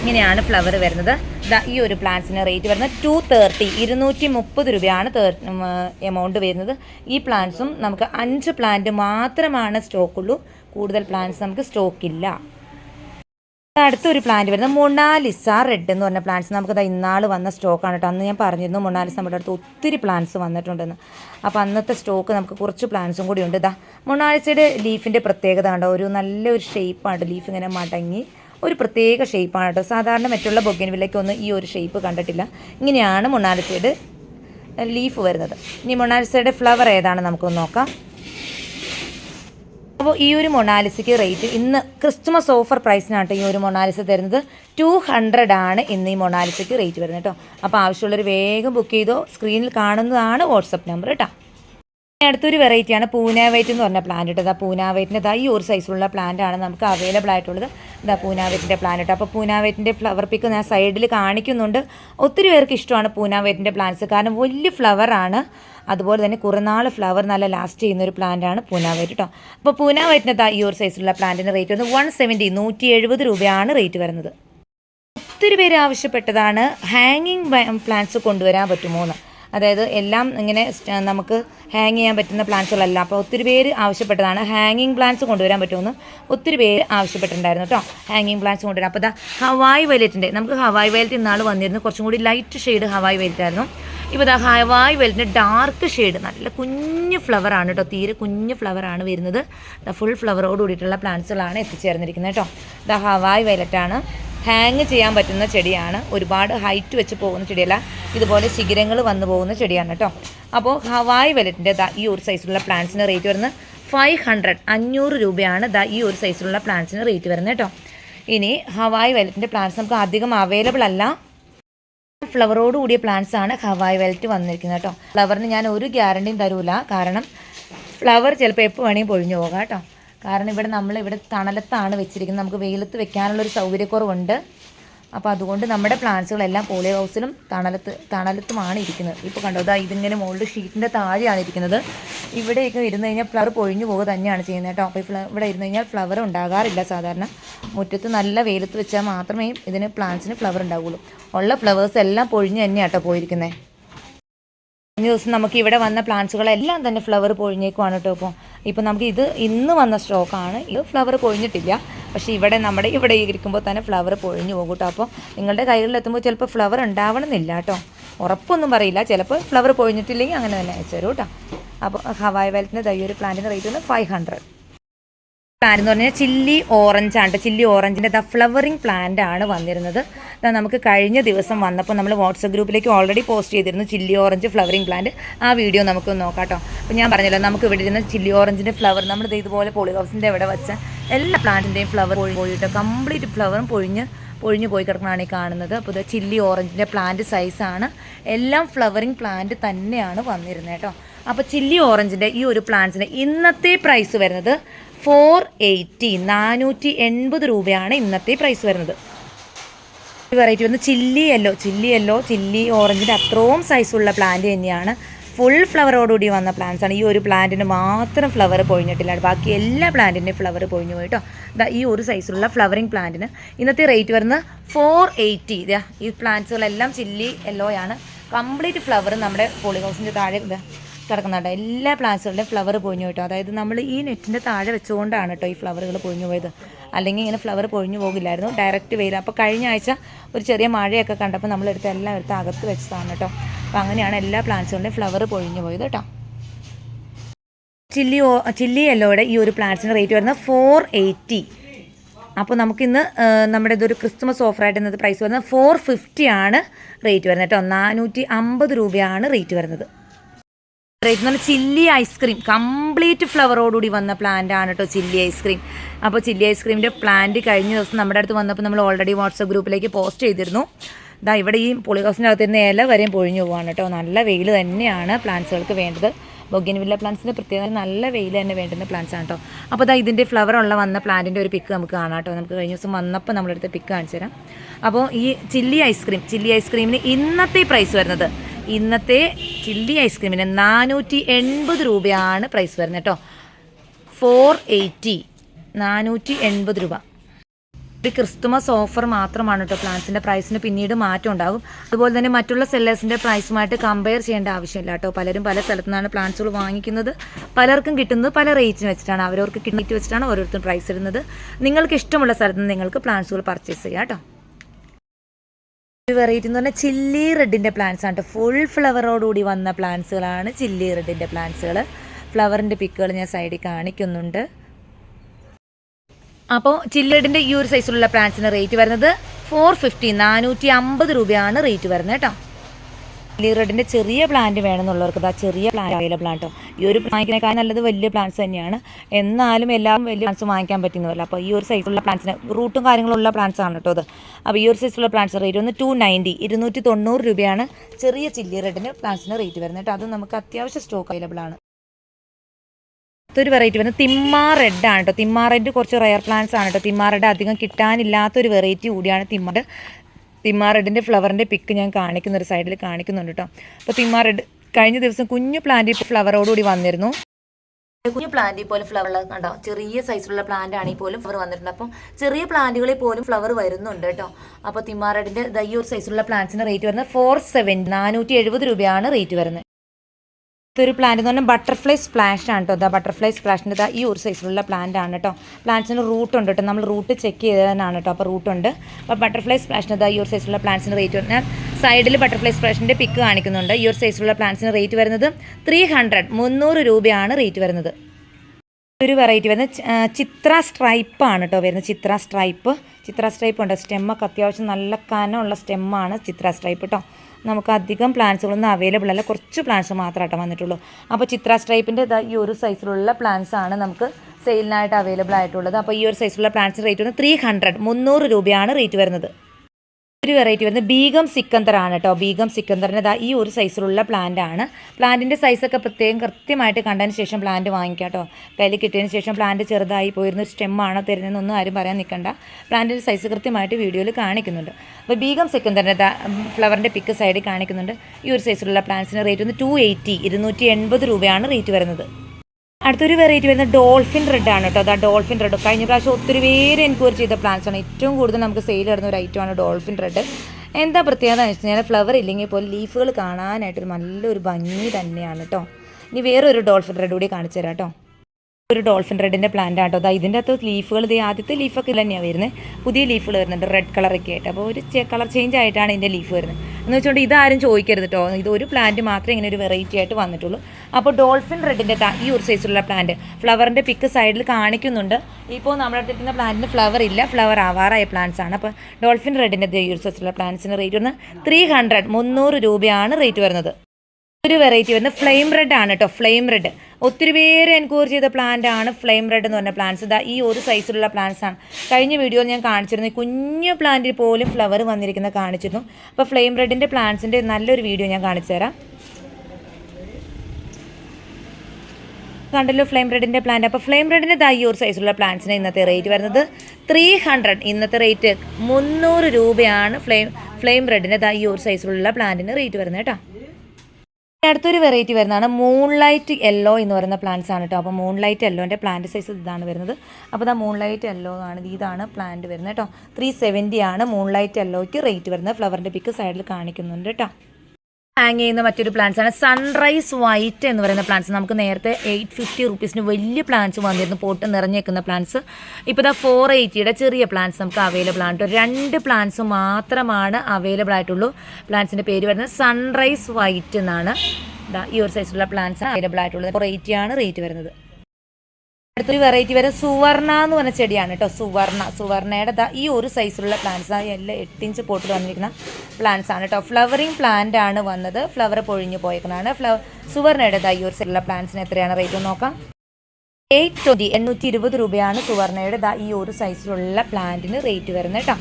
ഇങ്ങനെയാണ് ഫ്ലവർ വരുന്നത്. ദാ ഈ ഒരു പ്ലാന്റ്സിന് റേറ്റ് വരുന്നത് ടു തേർട്ടി ഇരുന്നൂറ്റി മുപ്പത് രൂപയാണ് എമൗണ്ട് വരുന്നത്. ഈ പ്ലാന്റ്സും നമുക്ക് അഞ്ച് പ്ലാന്റ് മാത്രമാണ് സ്റ്റോക്കുള്ളൂ കൂടുതൽ പ്ലാന്റ്സ് നമുക്ക് സ്റ്റോക്കില്ല അടുത്തൊരു പ്ലാന്റ് വരുന്നത്. മൊണാലിസ റെഡ് എന്ന് പറഞ്ഞ പ്ലാന്റ്സ് നമുക്ക് ഇന്നാൾ വന്ന സ്റ്റോക്കാണ് കേട്ടോ. അന്ന് ഞാൻ പറഞ്ഞിരുന്നു മൊണാലിസ നമ്മുടെ അടുത്ത് ഒത്തിരി പ്ലാന്റ്സ് വന്നിട്ടുണ്ടെന്ന്. അപ്പോൾ അന്നത്തെ സ്റ്റോക്ക് നമുക്ക് കുറച്ച് പ്ലാന്റ്സും കൂടി ഉണ്ട്. ഇതാ മൊണാലിസയുടെ ലീഫിന്റെ പ്രത്യേകത കണ്ടോ? ഒരു നല്ലൊരു ഷേപ്പാണ് ലീഫ് ഇങ്ങനെ മടങ്ങി. ഒരു പ്രത്യേക ഷേപ്പാണ് കേട്ടോ. സാധാരണ മറ്റുള്ള ബൊഗിൻവില്ലയ്ക്കൊന്നും ഈ ഒരു ഷേപ്പ് കണ്ടിട്ടില്ല. ഇങ്ങനെയാണ് മൊണാലിസയുടെ ലീഫ് വരുന്നത്. ഇനി മൊണാലിസയുടെ ഫ്ലവർ ഏതാണ്? നമുക്കൊന്ന് നോക്കാം. അപ്പോൾ ഈ ഒരു മൊണാലിസയ്ക്ക് റേറ്റ് ഇന്ന് ക്രിസ്മസ് ഓഫർ പ്രൈസിനാണ് ഈ ഒരു മൊണാലിസ തരുന്നത്. ടു ഹൺഡ്രഡ് ആണ് ഇന്ന് ഈ മൊണാലിസയ്ക്ക് റേറ്റ് വരുന്നത് കേട്ടോ. അപ്പോൾ ആവശ്യമുള്ളവർ വേഗം ബുക്ക് ചെയ്തോ സ്ക്രീനിൽ കാണുന്നതാണ് വാട്സപ്പ് നമ്പർ കേട്ടോ. അടുത്തൊരു വെറൈറ്റിയാണ് പൂനാവൈറ്റ് എന്ന് പറഞ്ഞ പ്ലാന്റ് കേട്ടോ. ആ പൂനാവൈറ്റിന്റെ ഇതാ ഈ ഒരു സൈസിലുള്ള ആണ് നമുക്ക് അവൈലബിൾ ആയിട്ടുള്ളത്. ഇതാ പൂനാവൈറ്റിന്റെ പ്ലാന്റ് കേട്ടോ. അപ്പോൾ പൂനാവൈറ്റിന്റെ ഫ്ലവർ പിക്ക് ഞാൻ സൈഡിൽ കാണിക്കുന്നുണ്ട്. ഒത്തിരി പേർക്ക് ഇഷ്ടമാണ് പൂനാവൈറ്റിന്റെ പ്ലാന്റ്സ് കാരണം വലിയ ഫ്ലവറാണ് അതുപോലെ തന്നെ കുറേ നാൾ ഫ്ലവർ നല്ല ലാസ്റ്റ് ചെയ്യുന്ന ഒരു പ്ലാന്റാണ് പൂനാവൈറ്റ് കേട്ടോ അപ്പോൾ പൂനാവൈറ്റിനകത്ത് ആ ഒരു സൈസിലുള്ള പ്ലാന്റിന്റെ റേറ്റ് വന്ന് വൺ സെവന്റി നൂറ്റി എഴുപത് രൂപയാണ് റേറ്റ് വരുന്നത്. ഒത്തിരി പേര് ആവശ്യപ്പെട്ടതാണ് ഹാങ്ങിങ് പ്ലാന്റ്സ് കൊണ്ടുവരാൻ പറ്റുമോ എന്ന്. അതായത് എല്ലാം ഇങ്ങനെ നമുക്ക് ഹാങ് ചെയ്യാൻ പറ്റുന്ന പ്ലാന്റ്സുകളല്ല അപ്പോൾ ഒത്തിരി പേര് ആവശ്യപ്പെട്ടതാണ് ഹാങ്ങിങ് പ്ലാന്റ്സ് കൊണ്ടുവരാൻ പറ്റുമെന്ന് ഒത്തിരി പേര് ആവശ്യപ്പെട്ടിട്ടുണ്ടായിരുന്നു കേട്ടോ ഹാങ്ങിങ് പ്ലാന്റ്സ് കൊണ്ടുവരാം അപ്പോൾ ഇതാ ഹവായ് വയലറ്റിന്റെ നമുക്ക് ഹവായ് വയലറ്റ് ഇന്നാൾ വന്നിരുന്നു. കുറച്ചും കൂടി ലൈറ്റ് ഷെയ്ഡ് ഹവായ് വയലറ്റ് ആയിരുന്നു. ഇപ്പോൾ ഇതാ ഹവായ് വയലറ്റിന്റെ ഡാർക്ക് ഷെയ്ഡ് നല്ല കുഞ്ഞു ഫ്ലവറാണ് കേട്ടോ തീരെ കുഞ്ഞു ഫ്ലവറാണ് വരുന്നത്. ദ ഫുൾ ഫ്ലവറോട് കൂടിയിട്ടുള്ള പ്ലാന്റ്സുകളാണ് എത്തിച്ചേർന്നിരിക്കുന്നത് കേട്ടോ ഇതാ ഹവായ് വയലറ്റാണ് ഹാങ് ചെയ്യാൻ പറ്റുന്ന ചെടിയാണ്. ഒരുപാട് ഹൈറ്റ് വെച്ച് പോകുന്ന ചെടിയല്ല. ഇതുപോലെ ശിഖരങ്ങൾ വന്നു പോകുന്ന ചെടിയാണ് കേട്ടോ അപ്പോൾ ഹവായ് വെലറ്റിന്റെ ദാ ഈ ഒരു സൈസിലുള്ള പ്ലാന്റ്സിന് റേറ്റ് വരുന്നത് ഫൈവ് ഹൺഡ്രഡ് അഞ്ഞൂറ് രൂപയാണ് ദാ ഈ ഒരു സൈസിലുള്ള പ്ലാന്റ്സിന് റേറ്റ് വരുന്നത് കേട്ടോ ഇനി ഹവായ് വെലറ്റിന്റെ പ്ലാന്റ്സ് നമുക്ക് അധികം അവൈലബിൾ അല്ല. ഫ്ലവറോട് കൂടിയ പ്ലാന്റ്സ് ആണ് ഹവായ് വെൽറ്റ് വന്നിരിക്കുന്നത് കേട്ടോ ഫ്ലവറിന് ഞാൻ ഒരു ഗ്യാരണ്ടിയും തരൂല. കാരണം ഫ്ലവർ ചിലപ്പോൾ എപ്പോൾ വേണമെങ്കിൽ പൊഴിഞ്ഞു പോകാം കേട്ടോ കാരണം ഇവിടെ നമ്മൾ ഇവിടെ തണലത്താണ് വെച്ചിരിക്കുന്നത്. നമുക്ക് വെയിലത്ത് വെക്കാനുള്ളൊരു സൗകര്യക്കുറവുണ്ട്. അപ്പോൾ അതുകൊണ്ട് നമ്മുടെ പ്ലാന്റ്സുകളെല്ലാം പോളി ഹൗസിലും തണലത്ത് തണലത്തുമാണ് ഇരിക്കുന്നത്. ഇപ്പോൾ കണ്ടോ ഇതാ ഇതിങ്ങനെ മുകളിൽ ഷീറ്റിന്റെ താഴെയാണ് ഇരിക്കുന്നത്. ഇവിടെയൊക്കെ ഇരുന്ന് കഴിഞ്ഞാൽ ഫ്ലവർ പൊഴിഞ്ഞു പോവുക തന്നെയാണ് ചെയ്യുന്നത് കേട്ടോ. അപ്പോൾ ഫ്ല ഇവിടെ ഇരുന്ന് കഴിഞ്ഞാൽ ഫ്ലവർ ഉണ്ടാകാറില്ല സാധാരണ. മുറ്റത്ത് നല്ല വെയിലത്ത് വെച്ചാൽ മാത്രമേ ഇതിന് പ്ലാന്റ്സിന് ഫ്ലവർ ഉണ്ടാവുള്ളൂ ഉള്ള ഫ്ലവേഴ്സ് എല്ലാം പൊഴിഞ്ഞ് തന്നെയാണ് കേട്ടോ പോയിരിക്കുന്നത് കഴിഞ്ഞ ദിവസം നമുക്ക് ഇവിടെ വന്ന പ്ലാന്റ്സുകളെല്ലാം തന്നെ ഫ്ലവർ പൊഴിഞ്ഞേക്കുവാണ് കേട്ടോ ഇപ്പോൾ ഇപ്പോൾ നമുക്ക് ഇത് ഇന്ന് വന്ന സ്റ്റോക്കാണ്. ഇത് ഫ്ലവർ പൊഴിഞ്ഞിട്ടില്ല. പക്ഷേ ഇവിടെ നമ്മുടെ ഇവിടെ ഇരിക്കുമ്പോൾ തന്നെ ഫ്ലവർ പൊഴിഞ്ഞു പോകും കേട്ടോ. അപ്പോൾ നിങ്ങളുടെ കൈകളിലെത്തുമ്പോൾ ചിലപ്പോൾ ഫ്ലവർ ഉണ്ടാവണമെന്നില്ല കേട്ടോ. ഉറപ്പൊന്നും പറയില്ല. ചിലപ്പോൾ ഫ്ലവർ പൊഴിഞ്ഞിട്ടില്ലെങ്കിൽ അങ്ങനെ തന്നെ അയച്ചു തരും കേട്ടോ. അപ്പോൾ ഹവായ് വെൽറ്റിന്റെ ഈ ഒരു പ്ലാന്റിന്റെ റേറ്റ് വന്ന് ഫൈവ് ഹൺഡ്രഡ്. പ്ലാന്റ് എന്ന് പറഞ്ഞാൽ ചില്ലി ഓറഞ്ച് ആണ് ചില്ലി ഓറഞ്ചിന്റെ ദ ഫ്ലവറിങ് പ്ലാന്റ് ആണ് വന്നിരുന്നത്. നമുക്ക് കഴിഞ്ഞ ദിവസം വന്നപ്പോൾ നമ്മൾ വാട്സപ്പ് ഗ്രൂപ്പിലേക്ക് ഓൾറെഡി പോസ്റ്റ് ചെയ്തിരുന്നു ചില്ലി ഓറഞ്ച് ഫ്ലവറിംഗ് പ്ലാന്റ് ആ വീഡിയോ നമുക്ക് നോക്കാട്ടോ. കേട്ടോ അപ്പോൾ ഞാൻ പറഞ്ഞല്ലോ നമുക്ക് ഇവിടെ ഇരുന്ന ചില്ലി ഓറഞ്ചിന്റെ ഫ്ലവർ നമ്മൾ ഇതുപോലെ പോളിഹൗസിന്റെ ഇവിടെ വെച്ച എല്ലാ പ്ലാന്റിന്റെയും ഫ്ലവർ പോയിട്ട് കംപ്ലീറ്റ് ഫ്ലവറും പൊഴിഞ്ഞ് പൊഴിഞ്ഞു പോയി കിടക്കണമാണ് ഈ കാണുന്നത്. അപ്പോൾ ഇത് ചില്ലി ഓറഞ്ചിന്റെ പ്ലാന്റ് സൈസാണ് എല്ലാം ഫ്ലവറിങ് പ്ലാന്റ് തന്നെയാണ് വന്നിരുന്നത് കേട്ടോ. അപ്പോൾ ചില്ലി ഓറഞ്ചിന്റെ ഈ ഒരു പ്ലാന്റ്സിന് ഇന്നത്തെ പ്രൈസ് വരുന്നത് ഫോർ എയ്റ്റി നാനൂറ്റി എൺപത് രൂപയാണ് ഇന്നത്തെ പ്രൈസ് വരുന്നത്. വെറൈറ്റി വന്ന് chilli yellow chilli yellow chilli ഓറഞ്ചിന്റെ അത്രയും സൈസുള്ള പ്ലാന്റ് തന്നെയാണ്. ഫുൾ ഫ്ലവറോടുകൂടി വന്ന പ്ലാന്റ്സ് ആണ്. ഈ ഒരു പ്ലാന്റിന് മാത്രം ഫ്ലവർ പൊഴിഞ്ഞിട്ടില്ല. ബാക്കി എല്ലാ പ്ലാന്റിന്റെയും ഫ്ലവർ പൊഴിഞ്ഞു പോയിട്ടോ ഇതാ ഈ ഒരു സൈസുള്ള ഫ്ലവറിങ് പ്ലാന്റിന് ഇന്നത്തെ റേറ്റ് വരുന്നത് ഫോർ എയ്റ്റി ഇതാ ഈ പ്ലാന്റ്സുകളെല്ലാം ചില്ലി യെല്ലോ ആണ് കംപ്ലീറ്റ് ഫ്ലവർ നമ്മുടെ പോളി ഹൗസിന്റെ താഴെ. ഇതാ കിടക്കുന്നുണ്ട് എല്ലാ പ്ലാന്റ്സുകളുടെയും ഫ്ലവർ പൊഴിഞ്ഞു പോയിട്ടോ. അതായത് നമ്മൾ ഈ നെറ്റിന്റെ താഴെ വെച്ചുകൊണ്ടാണ് കേട്ടോ ഈ ഫ്ലവറുകൾ പൊഴിഞ്ഞു പോയത്. അല്ലെങ്കിൽ ഇങ്ങനെ ഫ്ലവർ പൊഴിഞ്ഞു പോകില്ലായിരുന്നു. ഡയറക്റ്റ് വെയിൽ. അപ്പോൾ കഴിഞ്ഞ ആഴ്ച ഒരു ചെറിയ മഴയൊക്കെ കണ്ടപ്പോൾ നമ്മളെടുത്ത് എല്ലാം എടുത്ത് അകത്ത് വെച്ചതാണ് കേട്ടോ. അപ്പോൾ അങ്ങനെയാണ് എല്ലാ പ്ലാന്റ്സുകളുടെയും ഫ്ലവർ പൊഴിഞ്ഞു പോയത് കേട്ടോ. ചില്ലി ചില്ലി യെല്ലോയുടെ ഈ ഒരു പ്ലാന്റ്സിന് റേറ്റ് വരുന്നത് ഫോർ എയ്റ്റി അപ്പോൾ നമുക്കിന്ന് നമ്മുടെ ഇതൊരു ക്രിസ്മസ് ഓഫറായിട്ട് ഇന്നത്തെ പ്രൈസ് വരുന്നത് ഫോർ ഫിഫ്റ്റി ആണ് റേറ്റ് വരുന്നത് കേട്ടോ. നാനൂറ്റി അമ്പത് രൂപയാണ് റേറ്റ് വരുന്നത്. റേറ്റ് നല്ല ചില്ലി ഐസ്ക്രീം കംപ്ലീറ്റ് ഫ്ലവറോടുകൂടി വന്ന പ്ലാന്റ് ആണ് കേട്ടോ ചില്ലി ഐസ്ക്രീം അപ്പോൾ ചില്ലി ഐസ്ക്രീമിന്റെ പ്ലാന്റ് കഴിഞ്ഞ ദിവസം നമ്മുടെ അടുത്ത് വന്നപ്പോൾ നമ്മൾ ഓൾറെഡി വാട്സപ്പ് ഗ്രൂപ്പിലേക്ക് പോസ്റ്റ് ചെയ്തിരുന്നു. ഇതാ ഇവിടെ ഈ പൊളിഹൗസിന്റെ അകത്ത് നിന്ന് ഇല വരെയും പൊഴിഞ്ഞു പോവാണ് കേട്ടോ നല്ല വെയിൽ തന്നെയാണ് പ്ലാന്റ്സുകൾക്ക് വേണ്ടത്. ബൊഗിൻവില്ല പ്ലാന്റ്സിന്റെ പ്രത്യേകത നല്ല വെയിൽ തന്നെ വേണ്ടുന്ന പ്ലാന്റ്സ് ആണ് കേട്ടോ അപ്പോൾ ഇതാ ഇതിന്റെ ഫ്ലവർ ഉള്ള വന്ന പ്ലാന്റിന്റെ ഒരു പിക്ക് നമുക്ക് കാണാം കേട്ടോ നമുക്ക് കഴിഞ്ഞ ദിവസം വന്നപ്പോൾ നമ്മളെടുത്ത് പിക്ക് കാണിച്ചു തരാം. അപ്പോൾ ഈ ചില്ലി ഐസ്ക്രീം ചില്ലി ഐസ്ക്രീമിന് ഇന്നത്തെ പ്രൈസ് വരുന്നത് ഇന്നത്തെ ചില്ലി ഐസ്ക്രീമിന് നാനൂറ്റി എൺപത് രൂപയാണ് പ്രൈസ് വരുന്നത് കേട്ടോ. ഫോർ എയ്റ്റി നാനൂറ്റി എൺപത് രൂപ. ഒരു ക്രിസ്തുമസ് ഓഫർ മാത്രമാണ് കേട്ടോ പ്ലാൻസിന്റെ പ്രൈസിന് പിന്നീട് മാറ്റം ഉണ്ടാകും അതുപോലെ തന്നെ മറ്റുള്ള സെല്ലേഴ്സിന്റെ പ്രൈസുമായിട്ട് കമ്പയർ ചെയ്യേണ്ട ആവശ്യമില്ല കേട്ടോ. പലരും പല സ്ഥലത്തു നിന്നാണ് പ്ലാന്റ്സുകൾ വാങ്ങിക്കുന്നത്. പലർക്കും കിട്ടുന്നത് പല റേറ്റിന് വെച്ചിട്ടാണ്. അവരവർക്ക് കിട്ടിയിട്ട് വെച്ചിട്ടാണ് ഓരോരുത്തരും പ്രൈസ് ഇടുന്നത്. നിങ്ങൾക്ക് ഇഷ്ടമുള്ള സ്ഥലത്ത് നിന്ന് നിങ്ങൾക്ക് പ്ലാന്റ്സുകൾ പർച്ചേസ് ചെയ്യാം കേട്ടോ. ഒരു വെറൈറ്റി എന്ന് പറഞ്ഞാൽ ചില്ലി റെഡിന്റെ പ്ലാന്റ്സ് ആണ് ഫുൾ ഫ്ലവറോടുകൂടി വന്ന പ്ലാന്റ്സുകളാണ് ചില്ലി റെഡിന്റെ പ്ലാന്റ്സുകൾ ഫ്ലവറിന്റെ പിക്കുകൾ ഞാൻ സൈഡിൽ കാണിക്കുന്നുണ്ട്. അപ്പോൾ ചില്ലി ചില്ലേഡിന്റെ ഈ ഒരു സൈസിലുള്ള പ്ലാന്റ്സിന് റേറ്റ് വരുന്നത് ഫോർ ഫിഫ്റ്റി നാനൂറ്റി അമ്പത് രൂപയാണ് റേറ്റ് വരുന്നത് കേട്ടോ. ചില്ലി റെഡിന്റെ ചെറിയ പ്ലാന്റ് വേണമെന്നുള്ളവർക്ക് ഇതാ ചെറിയ പ്ലാന്റ് അവൈലബിൾ ആണ് ഈ ഒരു വാങ്ങിക്കുന്നതിനേക്കാൾ നല്ലത് വലിയ പ്ലാന്റ്സ് തന്നെയാണ്. എന്നാലും എല്ലാവരും വലിയ പ്ലാന്റ്സ് വാങ്ങിക്കാൻ പറ്റുന്നതല്ല. അപ്പോൾ ഈ ഒരു സൈസുള്ള പ്ലാന്റ്സിന് റൂട്ടും കാര്യങ്ങളും ഉള്ള പ്ലാന്റ്സ് ആണ് കേട്ടോ അത് അപ്പോൾ ഈ ഒരു സൈസുള്ള പ്ലാന്റ്സ് റേറ്റ് വന്ന് ടു നയന്റി ഇരുന്നൂറ്റി തൊണ്ണൂറ് രൂപയാണ് ചെറിയ ചില്ലി റെഡിന് പ്ലാന്റ്സിന് റേറ്റ് വരുന്നത് കേട്ടോ അത് നമുക്ക് അത്യാവശ്യം സ്റ്റോക്ക് അവൈലബിൾ ആണ്. അടുത്തൊരു വെറൈറ്റി വരുന്നത് തിമ്മ റെഡ് ആണ് കേട്ടോ തിമ്മ റെഡ് കുറച്ച് റയർ പ്ലാന്റ്സ് ആണ് കേട്ടോ തിമ്മ റെഡ് അധികം കിട്ടാനില്ലാത്തൊരു വെറൈറ്റി കൂടിയാണ് തിമ്മ തിമ്മാ റെഡിന്റെ ഫ്ലവറിന്റെ പിക്ക് ഞാൻ കാണിക്കുന്ന ഒരു സൈഡിൽ കാണിക്കുന്നുണ്ട് കേട്ടോ അപ്പോൾ തിമ്മാ റെഡ് കഴിഞ്ഞ ദിവസം കുഞ്ഞു പ്ലാന്റ് ഫ്ലവറോടുകൂടി വന്നിരുന്നു. കുഞ്ഞു പ്ലാന്റ് പോലെ ഫ്ലവർ കണ്ടോ? ചെറിയ സൈസിലുള്ള പ്ലാന്റ് ആണെങ്കിൽ പോലും ഫ്ലവർ വന്നിട്ടുണ്ട് അപ്പം ചെറിയ പ്ലാന്റുകളിൽ പോലും ഫ്ലവർ വരുന്നുണ്ട് കേട്ടോ അപ്പോൾ തിമ്മാറഡിന്റെ ഒരു സൈസിലുള്ള പ്ലാന്റ്സിന് റേറ്റ് വരുന്നത് ഫോർ സെവൻ നാനൂറ്റി എഴുപത് രൂപയാണ് റേറ്റ് വരുന്നത്. ഇതൊരു പ്ലാന്റ് എന്ന് പറഞ്ഞാൽ ബട്ടർഫ്ലൈ സ്പ്ലാഷ് ആണ് കേട്ടോ ഇതാ ബട്ടർഫ്ലൈ സ്പ്ലാഷിന്റെ ഇതാ ഈ ഒരു സൈസിലുള്ള പ്ലാന്റ് ആണ് കേട്ടോ പ്ലാന്റ്സിന് റൂട്ട് ഉണ്ട് കേട്ടോ നമ്മൾ റൂട്ട് ചെക്ക് ചെയ്തതാണ് കേട്ടോ അപ്പോൾ റൂട്ട് ഉണ്ട്. അപ്പോൾ ബട്ടർഫ്ലൈ സ്പ്ലാഷിന് ഇതാ ഈ ഒരു സൈസിലുള്ള പ്ലാന്റ്സിന് റേറ്റ് ഞാൻ സൈഡിൽ ബട്ടർഫ്ലൈ സ്പ്ലാഷിന്റെ പിക്ക് കാണിക്കുന്നുണ്ട്. ഈ ഒരു സൈസിലുള്ള പ്ലാന്റ്സിന് റേറ്റ് വരുന്നത് ത്രീ ഹൺഡ്രഡ് മുന്നൂറ് രൂപയാണ് റേറ്റ് വരുന്നത്. ഒരു വെറൈറ്റി വരുന്നത് ചിത്ര സ്ട്രൈപ്പ് ആണ് കേട്ടോ വരുന്നത്. ചിത്ര സ്ട്രൈപ്പ് ചിത്ര സ്ട്രൈപ്പ് ഉണ്ട്. സ്റ്റെമ്മൊക്കെ അത്യാവശ്യം നല്ല കനമുള്ള സ്റ്റെമ്മാണ് ചിത്ര സ്ട്രൈപ്പ് കേട്ടോ നമുക്ക് അധികം പ്ലാന്റ്സുകളൊന്നും അവൈലബിൾ അല്ല. കുറച്ച് പ്ലാന്റ്സ് മാത്രമായിട്ട് വന്നിട്ടുള്ളൂ. അപ്പോൾ ചിത്ര സ്ട്രൈപ്പിന്റെ ഈ ഒരു സൈസിലുള്ള പ്ലാന്റ്സ് ആണ് നമുക്ക് സെയിലിനായിട്ട് അവൈലബിൾ ആയിട്ടുള്ളത്. അപ്പോൾ ഈ ഒരു സൈസിലുള്ള പ്ലാന്റ്സ് റേറ്റ് വന്ന് ത്രീ ഹൺഡ്രഡ് മുന്നൂറ് രൂപയാണ് റേറ്റ് വരുന്നത്. ഒരു വെറൈറ്റി വരുന്നത്. ബീഗം സിക്കന്തർ ആണ് കേട്ടോ ബീഗം സിക്കന്തറിന്റെ ഈ ഒരു സൈസിലുള്ള പ്ലാന്റ് ആണ്. പ്ലാന്റിന്റെ സൈസൊക്കെ പ്രത്യേകം കൃത്യമായിട്ട് കണ്ടതിന് ശേഷം പ്ലാന്റ് വാങ്ങിക്കാം കേട്ടോ കയ്യിൽ കിട്ടിയതിന് ശേഷം പ്ലാന്റ് ചെറുതായി പോയിരുന്ന സ്റ്റെമ്മാണ് തരുന്നതെന്നൊന്നും ആരും പറയാൻ നിൽക്കണ്ട. പ്ലാന്റിന്റെ സൈസ് കൃത്യമായിട്ട് വീഡിയോയിൽ കാണിക്കുന്നുണ്ട്. അപ്പോൾ ബീഗം സിക്കന്തറിന്റെ ഫ്ലവറിന്റെ പിക്ക് സൈഡിൽ കാണിക്കുന്നുണ്ട്. ഈ ഒരു സൈസിലുള്ള പ്ലാന്റ്സിന് റേറ്റ് വന്ന് ടു എയ്റ്റി ഇരുന്നൂറ്റി എൺപത് രൂപയാണ് റേറ്റ് വരുന്നത്. അടുത്തൊരു വെറൈറ്റി വരുന്നത് ഡോൾഫിൻ റെഡ് ആണ് കേട്ടോ. അതാ ഡോൾഫിൻ റെഡ് കഴിഞ്ഞ പ്രാവശ്യം ഒത്തിരി പേര് എൻക്വയറി ചെയ്ത പ്ലാന്റ്സ് ആണ്. ഏറ്റവും കൂടുതൽ നമുക്ക് സെയിൽ വരുന്ന ഒരു ഐറ്റമാണ് ഡോൾഫിൻ റെഡ് എന്താ പ്രത്യേകത എന്ന് വെച്ച് കഴിഞ്ഞാൽ ഫ്ലവർ ഇല്ലെങ്കിൽ പോലും ലീഫുകൾ കാണാനായിട്ടൊരു നല്ലൊരു ഭംഗി തന്നെയാണ് കേട്ടോ. ഇനി വേറൊരു ഡോൾഫിൻ റെഡ് കൂടി കാണിച്ചു തരാം കേട്ടോ. ഒരു ഡോൾഫിൻ റെഡിന്റെ പ്ലാന്റ് ആട്ടോ. അതാ ഇതിന്റെ അകത്ത് ലീഫുകൾ ഇത് ആദ്യത്തെ ലീഫൊക്കെ ഇത് തന്നെയാണ് വരുന്നത് പുതിയ ലീഫുകൾ വരുന്നുണ്ട് റെഡ് കളറൊക്കെ ആയിട്ട്. അപ്പോൾ ഒരു കളർ ചേഞ്ച് ആയിട്ടാണ് ഇതിന്റെ ലീഫ് വരുന്നത്. എന്ന് വെച്ചുകൊണ്ട് ഇതാരും ചോദിക്കരുത് കേട്ടോ ഇത് ഒരു പ്ലാന്റ് മാത്രമേ ഇങ്ങനെ ഒരു വെറൈറ്റി ആയിട്ട് വന്നിട്ടുള്ളൂ. അപ്പോൾ ഡോൾഫിൻ റെഡിന്റെ ഈ ഒരു സൈസിലുള്ള പ്ലാന്റ് ഫ്ലവറിന്റെ പിക്ക് സൈഡിൽ കാണിക്കുന്നുണ്ട്. ഇപ്പോൾ നമ്മുടെ അടുത്തിരിക്കുന്ന പ്ലാന്റിന് ഫ്ലവർ ഇല്ല. ഫ്ലവർ ആവാറായ പ്ലാന്റ്സ് ആണ്. അപ്പോൾ ഡോൾഫിൻ റെഡിന്റെ ഈ ഒരു സൈസിലുള്ള പ്ലാന്റ്സിന് റേറ്റ് വരുന്നത് ത്രീ ഹൺഡ്രഡ് മുന്നൂറ് രൂപയാണ് റേറ്റ് വരുന്നത്. ഒരു വെറൈറ്റി വരുന്നത് ഫ്ലെയിം റെഡ് ആണ് കേട്ടോ ഫ്ലെയിം റെഡ് ഒത്തിരി പേര് എൻക്വയറി ചെയ്ത പ്ലാന്റ് ആണ് ഫ്ലെയിം റെഡ് എന്ന് പറഞ്ഞ പ്ലാന്റ്സ് ഇതാ ഈ ഒരു സൈസിലുള്ള പ്ലാന്റ്സ് ആണ്. കഴിഞ്ഞ വീഡിയോ ഞാൻ കാണിച്ചിരുന്നു കുഞ്ഞു പ്ലാന്റിൽ പോലും ഫ്ലവർ വന്നിരിക്കുന്നത് കാണിച്ചിരുന്നു. അപ്പോൾ ഫ്ലെയിം റെഡിന്റെ പ്ലാന്റ്സിന്റെ നല്ലൊരു വീഡിയോ ഞാൻ കാണിച്ചു തരാം. കണ്ടല്ലോ ഫ്ലെയിം റെഡിന്റെ പ്ലാന്റ് അപ്പോൾ ഫ്ലെയിം റെഡിന്റെ ദാ ഈ ഒരു സൈസിലുള്ള പ്ലാന്റ്സിന് ഇന്നത്തെ റേറ്റ് വരുന്നത്. ത്രീ ഹൺഡ്രഡ് ഇന്നത്തെ റേറ്റ് മുന്നൂറ് രൂപയാണ് ഫ്ലെയിം ഫ്ലെയിം റെഡിന്റെ ദാ ഈ ഒരു സൈസിലുള്ള പ്ലാന്റിന് റേറ്റ് വരുന്നത് കേട്ടോ. അടുത്തൊരു വെറൈറ്റി വരുന്നതാണ് മൂൺലൈറ്റ് യെല്ലോ എന്ന് പറയുന്ന പ്ലാന്റ്സ് ആണ് കേട്ടോ അപ്പോൾ മൂൺലൈറ്റ് യെല്ലോന്റെ പ്ലാന്റ് സൈസ് ഇതാണ് വരുന്നത്. അപ്പോൾ ഇതാ മൂൺലൈറ്റ് യെല്ലോ ആണ് ഇതാണ് പ്ലാന്റ് വരുന്നത് കേട്ടോ ത്രീ സെവന്റി ആണ് മൂൺലൈറ്റ് യെല്ലോയ്ക്ക് റേറ്റ് വരുന്നത്. ഫ്ലവറിന്റെ പിക്ക് സൈഡിൽ കാണിക്കുന്നുണ്ട് കേട്ടോ ഹാങ് ചെയ്യുന്ന മറ്റൊരു പ്ലാന്റ്സ് ആണ്. സൺറൈസ് വൈറ്റ് എന്ന് പറയുന്ന പ്ലാന്റ്സ് നമുക്ക് നേരത്തെ എയ്റ്റ് ഫിഫ്റ്റി റുപ്പീസിന് വലിയ പ്ലാന്റ്സ് വന്നിരുന്നു. പോട്ട് നിറഞ്ഞേക്കുന്ന പ്ലാന്റ്സ് ഇപ്പോൾ ഇതാ ഫോർ എയ്റ്റിയുടെ ചെറിയ പ്ലാന്റ്സ് നമുക്ക് അവൈലബിൾ ആണ് രണ്ട് പ്ലാന്റ്സ് മാത്രമാണ് അവൈലബിൾ ആയിട്ടുള്ളൂ. പ്ലാന്റ്സിന്റെ പേര് വരുന്നത് സൺറൈസ് വൈറ്റ് എന്നാണ്. ഈ ഒരു സൈസിലുള്ള പ്ലാന്റ്സ് അവൈലബിൾ ആയിട്ടുള്ളത്. ഫോർ എയ്റ്റിയാണ് റേറ്റ് വരുന്നത്. അടുത്തൊരു വെറൈറ്റി വരെ സുവർണ എന്ന് പറഞ്ഞ ചെടിയാണ് കേട്ടോ. സുവർണ സുവർണയുടെ ഈ ഒരു സൈസിലുള്ള പ്ലാന്റ്സ് ആണ് എല്ലാം എട്ട് ഇഞ്ച് പോട്ടിൽ വന്നിരിക്കുന്ന പ്ലാന്റ്സ് ആണ് കേട്ടോ. ഫ്ലവറിങ് പ്ലാന്റ് ആണ് വന്നത്. ഫ്ലവർ പൊഴിഞ്ഞു പോയേക്കുന്നതാണ്. ഫ്ലവർ സുവർണയുടെ ഈ ഒരു സൈസിലുള്ള പ്ലാന്റ്സിന് എത്രയാണ് റേറ്റ് നോക്കാം. എയ്റ്റ് ട്വന്റി എണ്ണൂറ്റി ഇരുപത് രൂപയാണ് സുവർണയുടെ ഈ ഒരു സൈസിലുള്ള പ്ലാന്റിന് റേറ്റ് വരുന്നത് കേട്ടോ.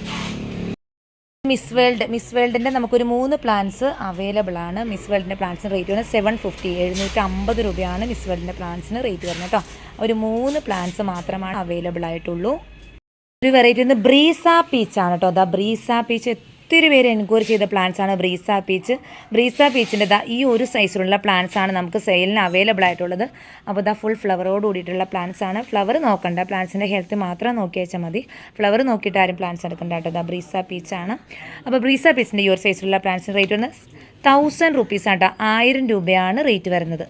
മിസ് വേൾഡ് മിസ് വേൾഡിന്റെ നമുക്കൊരു മൂന്ന് പ്ലാൻസ് അവൈലബിൾ ആണ്. മിസ് വേൾഡിന്റെ പ്ലാൻസിന് റേറ്റ് വരുന്നത് സെവൻ ഫിഫ്റ്റി എഴുന്നൂറ്റി അമ്പത് രൂപയാണ് മിസ് വേൾഡിന്റെ പ്ലാൻസിന് റേറ്റ് വരുന്നത് കേട്ടോ ഒരു മൂന്ന് പ്ലാൻസ് മാത്രമാണ് അവൈലബിൾ ആയിട്ടുള്ളൂ. ഒരു വെറൈറ്റി ഒന്ന് ബ്രീസ പീച്ച് ആണ് കേട്ടോ അതാ ബ്രീസ പീച്ച് ഒത്തിരി പേര് എൻക്വയറി ചെയ്ത ആണ് ബ്രീസ പീച്ച് ബ്രീസ പീച്ചിന്റെ ദാ ഈ ഒരു സൈസിലുള്ള പ്ലാന്റ്സ് ആണ് നമുക്ക് സെയിലിന് അവൈലബിൾ ആയിട്ടുള്ളത്. അപ്പോൾ ദാ ഫുൾ ഫ്ലവറോട് കൂടിയിട്ടുള്ള ആണ്. ഫ്ലവർ നോക്കണ്ട. പ്ലാന്റ്സിന്റെ ഹെൽത്ത് മാത്രം നോക്കി മതി. ഫ്ലവർ നോക്കിയിട്ട് ആരും പ്ലാന്റ്സ് എടുക്കണ്ട കേട്ടോ ദാ ബ്രീസ പീച്ചാണ് അപ്പോൾ ബ്രീസ പീച്ചിന്റെ ഈ ഒരു സൈസിലുള്ള പ്ലാന്റ്സിന് റേറ്റ് വരുന്നത് തൗസൻഡ് റുപ്പീസ് ആണ് ആയിരം രൂപയാണ് റേറ്റ് വരുന്നത്.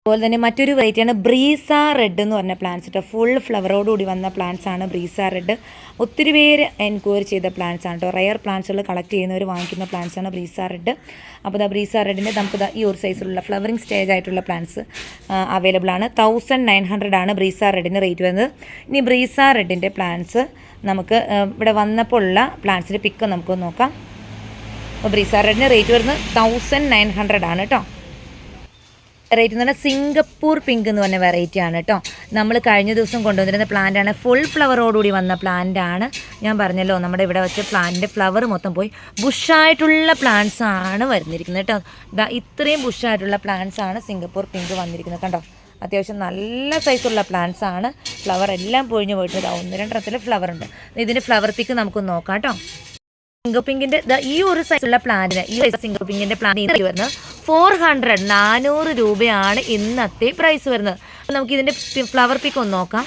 അതുപോലെ തന്നെ മറ്റൊരു വെറൈറ്റിയാണ് ബ്രീസ റെഡ് എന്ന് പറഞ്ഞ പ്ലാന്റ്സ് കേട്ടോ ഫുൾ ഫ്ലവറോടുകൂടി വന്ന പ്ലാന്റ്സ് ആണ് ബ്രീസ റെഡ് ഒത്തിരി പേര് എൻക്വയറി ചെയ്ത പ്ലാന്റ്സ് ആണ് കേട്ടോ റയർ പ്ലാന്റ്സുകൾ കളക്ട് ചെയ്യുന്നവർ വാങ്ങിക്കുന്ന പ്ലാന്റ്സ് ആണ് ബ്രീസ റെഡ് അപ്പോൾ ദാ ബ്രീസ റെഡിന്റെ നമുക്ക് ഈ ഒരു സൈസിലുള്ള ഫ്ലവറിങ് സ്റ്റേജ് ആയിട്ടുള്ള പ്ലാന്റ്സ് അവൈലബിൾ ആണ്. തൗസൻഡ് നയൻ ഹൺഡ്രഡ് ആണ് ബ്രീസ റെഡിന് റേറ്റ് വരുന്നത്. ഇനി ബ്രീസ റെഡിന്റെ പ്ലാന്റ്സ് നമുക്ക് ഇവിടെ വന്നപ്പോൾ ഉള്ള പ്ലാന്റ്സിന്റെ പിക്ക് നമുക്ക് നോക്കാം. അപ്പോൾ ബ്രീസ റെഡിന് റേറ്റ് വരുന്നത് തൗസൻഡ് നയൻ ഹൺഡ്രഡ് ആണ് കേട്ടോ വെറൈറ്റി എന്ന് പറഞ്ഞാൽ സിംഗപ്പൂർ പിങ്ക് എന്ന് പറഞ്ഞ വെറൈറ്റി ആണ് കേട്ടോ. നമ്മൾ കഴിഞ്ഞ ദിവസം കൊണ്ടുവന്നിരുന്ന പ്ലാന്റ് ആണ്. ഫുൾ ഫ്ലവറോടുകൂടി വന്ന പ്ലാന്റ് ആണ്. ഞാൻ പറഞ്ഞല്ലോ നമ്മുടെ ഇവിടെ വെച്ച പ്ലാന്റിന്റെ ഫ്ലവർ മൊത്തം പോയി. ബുഷായിട്ടുള്ള പ്ലാന്റ്സ് ആണ് വരുന്നിരിക്കുന്നത് കേട്ടോ. ഇത്രയും ബുഷായിട്ടുള്ള പ്ലാന്റ്സ് ആണ് സിംഗപ്പൂർ പിങ്ക് വന്നിരിക്കുന്നത് കണ്ടോ? അത്യാവശ്യം നല്ല സൈസുള്ള പ്ലാന്റ്സ് ആണ്. ഫ്ലവർ എല്ലാം പൊഴിഞ്ഞു പോയിട്ടുണ്ട് ഒന്ന് രണ്ടെണ്ണത്തിൽ ഫ്ലവർ ഉണ്ട്. ഇതിന്റെ ഫ്ലവർ പിക്ക് നമുക്ക് നോക്കാം കേട്ടോ. സിംഗപ്പിങ്കിന്റെ ഈ ഒരു സൈസുള്ള പ്ലാന്റിന് ഈ സൈസ് പിങ്കിന്റെ പ്ലാന്റ് വരുന്നത് ഫോർ ഹൺഡ്രഡ് നാനൂറ് രൂപയാണ് ഇന്നത്തെ പ്രൈസ് വരുന്നത്. നമുക്ക് ഇതിന്റെ ഫ്ലവർ പിക്ക് ഒന്ന് നോക്കാം.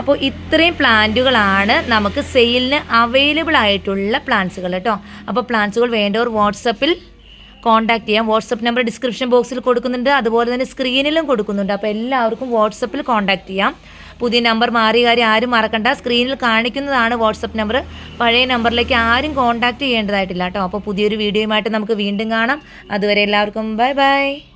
അപ്പോൾ ഇത്രയും പ്ലാന്റുകളാണ് നമുക്ക് സെയിലിന് അവൈലബിൾ ആയിട്ടുള്ള പ്ലാന്റ്സുകൾ കേട്ടോ അപ്പോൾ പ്ലാന്റ്സുകൾ വേണ്ടവർ വാട്സപ്പിൽ കോൺടാക്ട് ചെയ്യാം. വാട്സപ്പ് നമ്പർ ഡിസ്ക്രിപ്ഷൻ ബോക്സിൽ കൊടുക്കുന്നുണ്ട്. അതുപോലെ തന്നെ സ്ക്രീനിലും കൊടുക്കുന്നുണ്ട്. അപ്പോൾ എല്ലാവർക്കും വാട്സപ്പിൽ കോൺടാക്ട് ചെയ്യാം. പുതിയ നമ്പർ മാറിയ കാര്യം ആരും മറക്കണ്ട. സ്ക്രീനിൽ കാണിക്കുന്നതാണ് വാട്സപ്പ് നമ്പർ. പഴയ നമ്പറിലേക്ക് ആരും കോൺടാക്ട് ചെയ്യേണ്ടതായിട്ടില്ല കേട്ടോ. അപ്പോൾ പുതിയൊരു വീഡിയോയുമായിട്ട് നമുക്ക് വീണ്ടും കാണാം. അതുവരെ എല്ലാവർക്കും ബൈ ബൈ.